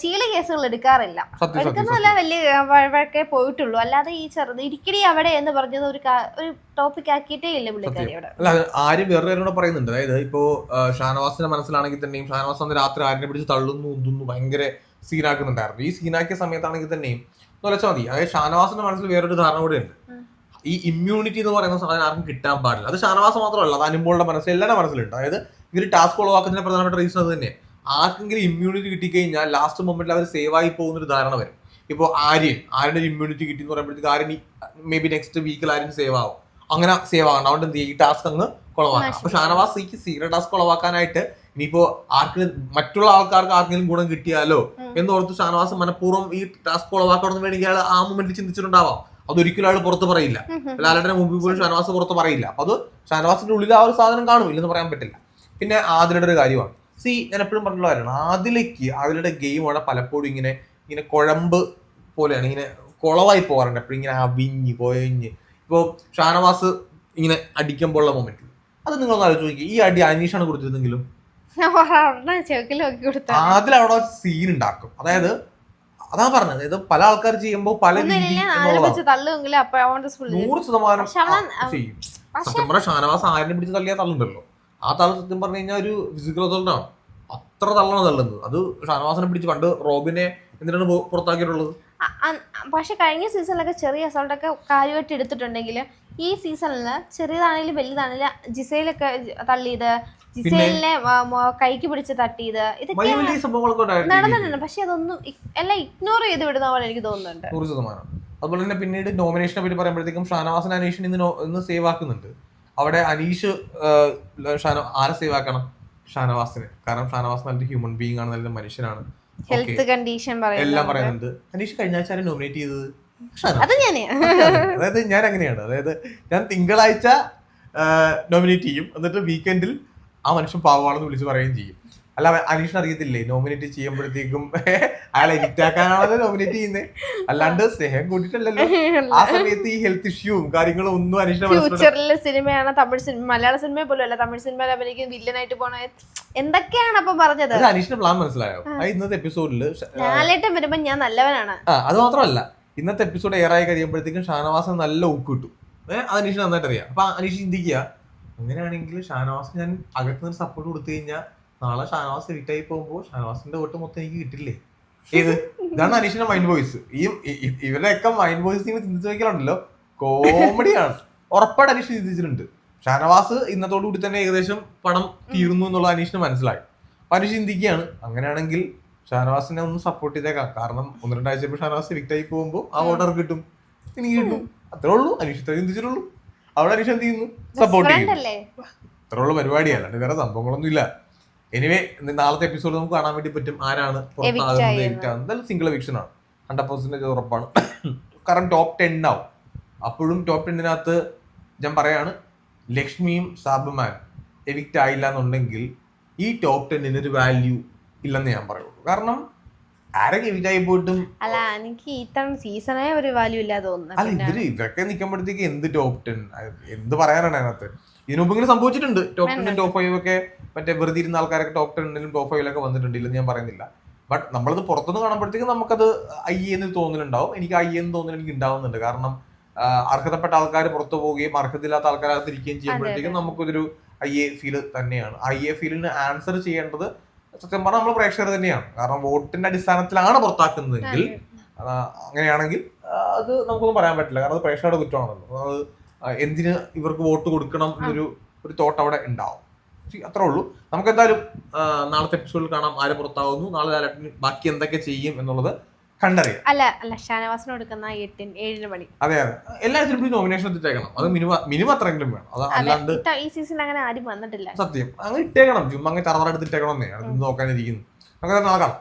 ചീല കേസുകൾ എടുക്കാറില്ല. എടുക്കുന്നതല്ല വലിയ വഴക്കെ പോയിട്ടുള്ളൂ. അല്ലാതെ ഈ ചെറുത് ഇരിക്കടി അവിടെ എന്ന് പറഞ്ഞത് ഒരു ഒരു ടോപ്പിക് ആക്കിയിട്ടേ ഇല്ല പുള്ളിക്കാരി അവിടെ. അല്ല ആരും വേറെ കാര്യങ്ങളോട് പറയുന്നുണ്ട്. അതായത് ഇപ്പോ ഷാനവാസിന്റെ മനസ്സിലാണെങ്കിൽ തന്നെയും ഷാനവാസ് അന്ന് രാത്രി ആരിനെ പിടിച്ച് തള്ളുന്നു ഉന്തുന്നു ഭയങ്കര സീനാക്കുന്നുണ്ടായിരുന്നു. ഈ സീനാക്കിയ സമയത്താണെങ്കിൽ തന്നെയും വെച്ചാൽ മതി. അതായത് ഷാനവാസിന്റെ മനസ്സിൽ വേറൊരു ധാരണ കൂടെ ഉണ്ട്. ഈ ഇമ്മ്യൂണിറ്റി എന്ന് പറയുന്ന സാധനം ആർക്കും കിട്ടാൻ പാടില്ല. അത് ഷാനവാസ് മാത്രമല്ല അത് അനുമ്പോളുടെ മനസ്സിൽ എല്ലാവരുടെ മനസ്സിലുണ്ട്. അതായത് ഇവർ ടാസ്ക് ഉളവാക്കുന്നതിന്റെ പ്രധാനപ്പെട്ട റീസൺ അത് തന്നെ ആർക്കെങ്കിലും ഇമ്മ്യൂണിറ്റി കിട്ടിക്കഴിഞ്ഞാൽ ലാസ്റ്റ് മൊമെന്റിൽ അവർ സേവ് ആയി പോകുന്ന ഒരു ധാരണ വരും. ഇപ്പോൾ ആര്യൻ ആരുടെ ഇമ്മ്യൂണിറ്റി കിട്ടി എന്ന് പറയുമ്പോഴത്തേക്ക് ആര്യൻ മേ ബി നെക്സ്റ്റ് വീക്കിൽ ആര്യൻ സേവ് ആവും. അങ്ങനെ സേവ് ആകണം അതുകൊണ്ട് എന്ത് ചെയ്യും? ഈ ടാസ്ക് അങ്ങ് കുളവാക്കാം അപ്പൊ ഷാനവാസ് ഈ സീക്രട്ട് ടാസ്ക് കുളവാക്കാനായിട്ട് ഇനിയിപ്പോ ആർക്കും മറ്റുള്ള ആൾക്കാർക്ക് ആർക്കെങ്കിലും ഗുണം കിട്ടിയാലോ ഉം. എന്ന് ഓർത്ത് ഷാനവാസ് മനഃപൂർവം ഈ ടാസ്ക് കുളവാക്കണമെന്ന് വേണമെങ്കിൽ അയാൾ ആ മൊമെന്റിൽ ചിന്തിച്ചിട്ടുണ്ടാവാം. അതൊരിക്കലും അയാൾ പുറത്ത് പറയില്ല. ഉം. മുമ്പിൽ പോലും ഷാനവാസ് പുറത്ത് പറയില്ല. അപ്പൊ അത് ഷാനവാസിന്റെ ഉള്ളിൽ ആ ഒരു സാധനം കാണും. ഇല്ലെന്ന് പറയാൻ പറ്റില്ല. പിന്നെ ആദിലയുടെ ഒരു കാര്യമാണ്. സി ഞാൻ എപ്പോഴും പറഞ്ഞുള്ള കാര്യമാണ്. ആദിലേക്ക് ആദിലയുടെ ഗെയിം അവിടെ പലപ്പോഴും ഇങ്ങനെ ഇങ്ങനെ കുഴമ്പ് പോലെയാണ്. ഇങ്ങനെ കുളവായി പോകാറുണ്ട്. എപ്പോഴും ഇങ്ങനെ അവിഞ്ഞ് കൊയഞ്ഞ് ഇപ്പോൾ ഷാനവാസ് ഇങ്ങനെ അടിക്കുമ്പോഴുള്ള മൊമെന്റ് അത് നിങ്ങൾ ഒന്ന് ആലോചിച്ച് നോക്കി. ഈ അടി അനീഷാണ് കൊടുത്തിരുന്നെങ്കിലും അവിടെ സീൻ ഉണ്ടാക്കും. അതായത് അതാ പറഞ്ഞത്. ഇത് പല ആൾക്കാർ ചെയ്യുമ്പോൾ പല നൂറ് ശതമാനം ഷാനവാസ് ആരിനെ പിടിച്ച് തള്ളിയാൽ തള്ളുണ്ടല്ലോ ആ തള്ള സത്യം പറഞ്ഞു കഴിഞ്ഞാൽ ഒരു ഫിസിക്കൽ അസോൾട്ടാണ് അത്ര തള്ളാണ് തള്ളുന്നത്. അത് ഷാനവാസിനെ പിടിച്ച് പണ്ട് റോബിനെ എന്തിനാണ് പുറത്താക്കിയിട്ടുള്ളത്? പക്ഷെ കഴിഞ്ഞ സീസണിലൊക്കെ ചെറിയ അസോൾട്ടൊക്കെ കാര്യമായിട്ട് എടുത്തിട്ടുണ്ടെങ്കിൽ ഈ സീസണിൽ ചെറിയതാണെങ്കിലും വലുതാണെങ്കിലും ജിസയിലൊക്കെ തള്ളിയത് ജിസയിലിനെ മോ- കൈക്ക് പിടിച്ച് തട്ടിയത് ഇതൊക്കെ നടന്നിട്ടുണ്ട്. പക്ഷെ അതൊന്നും എല്ലാം ഇഗ്നോർ ചെയ്ത് വിടുന്ന പോലെ എനിക്ക് തോന്നുന്നുണ്ട്. അതുപോലെ തന്നെ പിന്നീട് നോമിനേഷനെ പറ്റി പറയുമ്പോഴത്തേക്കും ഷാനവാസൻ അനേഷൻ ഇന്ന് ഇന്ന് സേവ് ആക്കുന്നുണ്ട്. അവിടെ അനീഷ് ഷാനോ ആരെ സേവ് ആക്കണം? ഷാനവാസിനെ. കാരണം ഷാനവാസ് നല്ലൊരു ഹ്യൂമൻ ബീങ് ആണ് നല്ലൊരു മനുഷ്യനാണ്. ഹെൽത്ത് കണ്ടീഷൻ എല്ലാം പറയുന്നുണ്ട്. അനീഷ് കഴിഞ്ഞ ആഴ്ച നോമിനേറ്റ് ചെയ്തത്? അതായത് ഞാൻ അങ്ങനെയാണ്. അതായത് ഞാൻ തിങ്കളാഴ്ച നോമിനേറ്റ് ചെയ്യും. എന്നിട്ട് വീക്കെൻഡിൽ ആ മനുഷ്യൻ പാവമാണെന്ന് വിളിച്ച് പറയുകയും ചെയ്യും. അല്ല അനീഷിന് അറിയത്തില്ലേ? നോമിനേറ്റ് ചെയ്യുമ്പോഴത്തേക്കും അയാൾ എഡിറ്റ് ആക്കാനാണല്ലോ നോമിനേറ്റ് ചെയ്യുന്നത് അല്ലാണ്ട് സ്നേഹം കൂട്ടിട്ടല്ലല്ലോ ആ സമയത്ത് ഈ ഹെൽത്ത് ഇഷ്യൂവും കാര്യങ്ങളും ഒന്നും അനീഷിനെ ഫ്യൂച്ചറിലെ സിനിമയാണ് തമിഴ് സിനിമ മലയാള സിനിമ പോലും അല്ല. തമിഴ് സിനിമയിൽ അഭിനയിക്കുന്ന വില്ലനായിട്ട് പോണ എന്തൊക്കെയാണ് അപ്പൊ പറഞ്ഞത്? അനീഷിന്റെ പ്ലാൻ മനസ്സിലായോ? ഇന്നത്തെ എപ്പിസോഡിൽ ലാലേട്ടൻ വരുമ്പോ ഞാൻ നല്ലവനാണ്. അത് മാത്രമല്ല ഇന്നത്തെ എപ്പിസോഡ് എയറായി കഴിയുമ്പോഴത്തേക്കും ഷാനവാസ് നല്ല ഉക്ക് കിട്ടും. ഏഹ് അത് അനീഷിന് നന്നായിട്ട് അറിയാം അപ്പൊ അനീഷ് ചിന്തിക്കുക അങ്ങനെയാണെങ്കിൽ ഷാനവാസ് ഞാൻ അകത്തുനിന്ന് സപ്പോർട്ട് കൊടുത്തു കഴിഞ്ഞാൽ നാളെ ഷാനവാസ് ഇരിട്ടായി പോകുമ്പോൾ ഷാനവാസിന്റെ വോട്ട് മൊത്തം എനിക്ക് കിട്ടില്ലേ? ഏത്? ഇതാണ് അനീഷിന്റെ മൈൻഡ് വോയിസ് ഈ ഇവരുടെയൊക്കെ മൈൻഡ് വോയിസ് നിങ്ങൾ ചിന്തിച്ചു നോക്കിയാലുണ്ടല്ലോ. കോമഡിയാണ് ഉറപ്പായിട്ട് അനീഷ് ചിന്തിച്ചിട്ടുണ്ട്. ഷാനവാസ് ഇന്നത്തോടു കൂടി തന്നെ ഏകദേശം പണം തീർന്നു എന്നുള്ള അനീഷിന് മനസ്സിലായി. അപ്പൊ അനീഷ് ചിന്തിക്കുകയാണ്. അങ്ങനെയാണെങ്കിൽ ഷാനവാസിനെ ഒന്ന് സപ്പോർട്ട് ചെയ്തേക്കാം. കാരണം ഒന്ന് രണ്ടാഴ്ച ഷാനവാസ് വിക്റ്റായി പോകുമ്പോൾ ആ ഓർഡർ കിട്ടും. എനിക്ക് കിട്ടും. അത്രേ ഉള്ളൂ. അനീഷ് ഇത്ര ചിന്തിച്ചിട്ടുള്ളൂ. അവിടെ അനീഷ് എന്ത് ചെയ്യുന്നു? സപ്പോർട്ട് ചെയ്യും അത്ര ഉള്ള പരിപാടിയാണ്. അല്ലാണ്ട് വേറെ സംഭവങ്ങളൊന്നും ഇല്ല എനിവേ നാളത്തെ എപ്പിസോഡ് നമുക്ക് കാണാൻ വേണ്ടി പറ്റും. ആരാണ് പുറത്താകുന്നത് സിംഗിൾ എവിക്ഷൻ ആണ്. ഹൺഡ്രഡ് പെർസെന്റേജ് ഉറപ്പാണ്. കാരണം ടോപ്പ് ടെൻ ആവും അപ്പോഴും ടോപ്പ് ടെന്നിനകത്ത് ഞാൻ പറയാണ് ലക്ഷ്മിയും സാബുമാൻ എവിക്റ്റ് ആയില്ല എന്നുണ്ടെങ്കിൽ ഈ ടോപ്പ് ടെന്നിന് ഒരു വാല്യൂ ഇല്ലെന്ന് ഞാൻ പറയുള്ളൂ. കാരണം ആരൊക്കെ എവിക്റ്റ് ആയി പോയിട്ടും അല്ല എനിക്ക് സീസണായ സീസണേ ഒരു വാല്യൂ ഇല്ലാതെ തോന്നുന്നു. അല്ല ഇവർ ഇവരൊക്കെ നിൽക്കുമ്പോഴത്തേക്ക് എന്ത് ടോപ്പ് ടെൻ എന്ത് പറയാനാണ് അതിനകത്ത്? ഇതിനു മുമ്പ് ഇങ്ങനെ സംഭവിച്ചിട്ടുണ്ട്. ടോപ്പ് ടെന്നും ടോപ്പ് ഫൈവ് ഒക്കെ മറ്റേ വെറുതെ ഇരുന്ന ആൾക്കാരൊക്കെ ടോപ്പ് ടെന്നിലും ടോപ്പ് ഫൈവിലൊക്കെ വന്നിട്ടുണ്ട് ഇല്ലെന്ന് ഞാൻ പറയുന്നില്ല. ബട്ട് നമ്മളത് പുറത്തുനിന്ന് കാണുമ്പോഴത്തേക്ക് നമുക്കത് ഐ എന്ന് തോന്നലുണ്ടാവും. എനിക്ക് ഐ എന്ന് തോന്നൽ എനിക്ക് ഉണ്ടാവുന്നുണ്ട്. കാരണം അർഹതപ്പെട്ട ആൾക്കാർ പുറത്തു പോവുകയും അർഹതയില്ലാത്ത ആൾക്കാർ അതിരിക്കുകയും ചെയ്യുമ്പോഴത്തേക്കും നമുക്കൊരു ഐ എ ഫീൽ തന്നെയാണ്. ഐ എ ഫീലിന് ആൻസർ ചെയ്യേണ്ടത് സത്യം പറഞ്ഞാൽ നമ്മൾ പ്രേക്ഷകർ തന്നെയാണ്. കാരണം വോട്ടിന്റെ അടിസ്ഥാനത്തിലാണ് പുറത്താക്കുന്നതെങ്കിൽ അങ്ങനെയാണെങ്കിൽ അത് നമുക്കൊന്നും പറയാൻ പറ്റില്ല. കാരണം അത് പ്രേക്ഷകരുടെ കുറ്റമാണല്ലോ. അത് എന്തിന് ഇവർക്ക് വോട്ട് കൊടുക്കണം എന്നൊരു ഒരു തോട്ട് അവിടെ ഉണ്ടാവും. അത്രേ ഉള്ളൂ. നമുക്ക് എന്തായാലും നാളത്തെ എപ്പിസോഡിൽ കാണാം ആര് പുറത്താവുന്നു നാളെ ലാലേട്ടന് ബാക്കി എന്തൊക്കെ ചെയ്യും എന്നുള്ളത് കണ്ടറിയാം. അല്ല അല്ല ഷാനവാസിന് കൊടുക്കുന്ന എട്ടിന് ഏഴിന് മണി അതെ അതെ. എല്ലാത്തിനും പോയി നോമിനേഷൻ ഇട്ടേക്കണം അത് മിനിമം മിനിമം അത്രയെങ്കിലും വേണം. അത് അതെ അല്ലാണ്ട് ഈ അങ്ങനെ ആരും വന്നിട്ടില്ല. സത്യം. അങ്ങനെ ഇട്ടേക്കണം. ചുമ്മാ അങ്ങനെ തറവാടെടുത്ത് ഇട്ടേക്കണം എന്നേ നോക്കാനിരിക്കുന്നു. നമുക്ക് നാളെ കാണാം.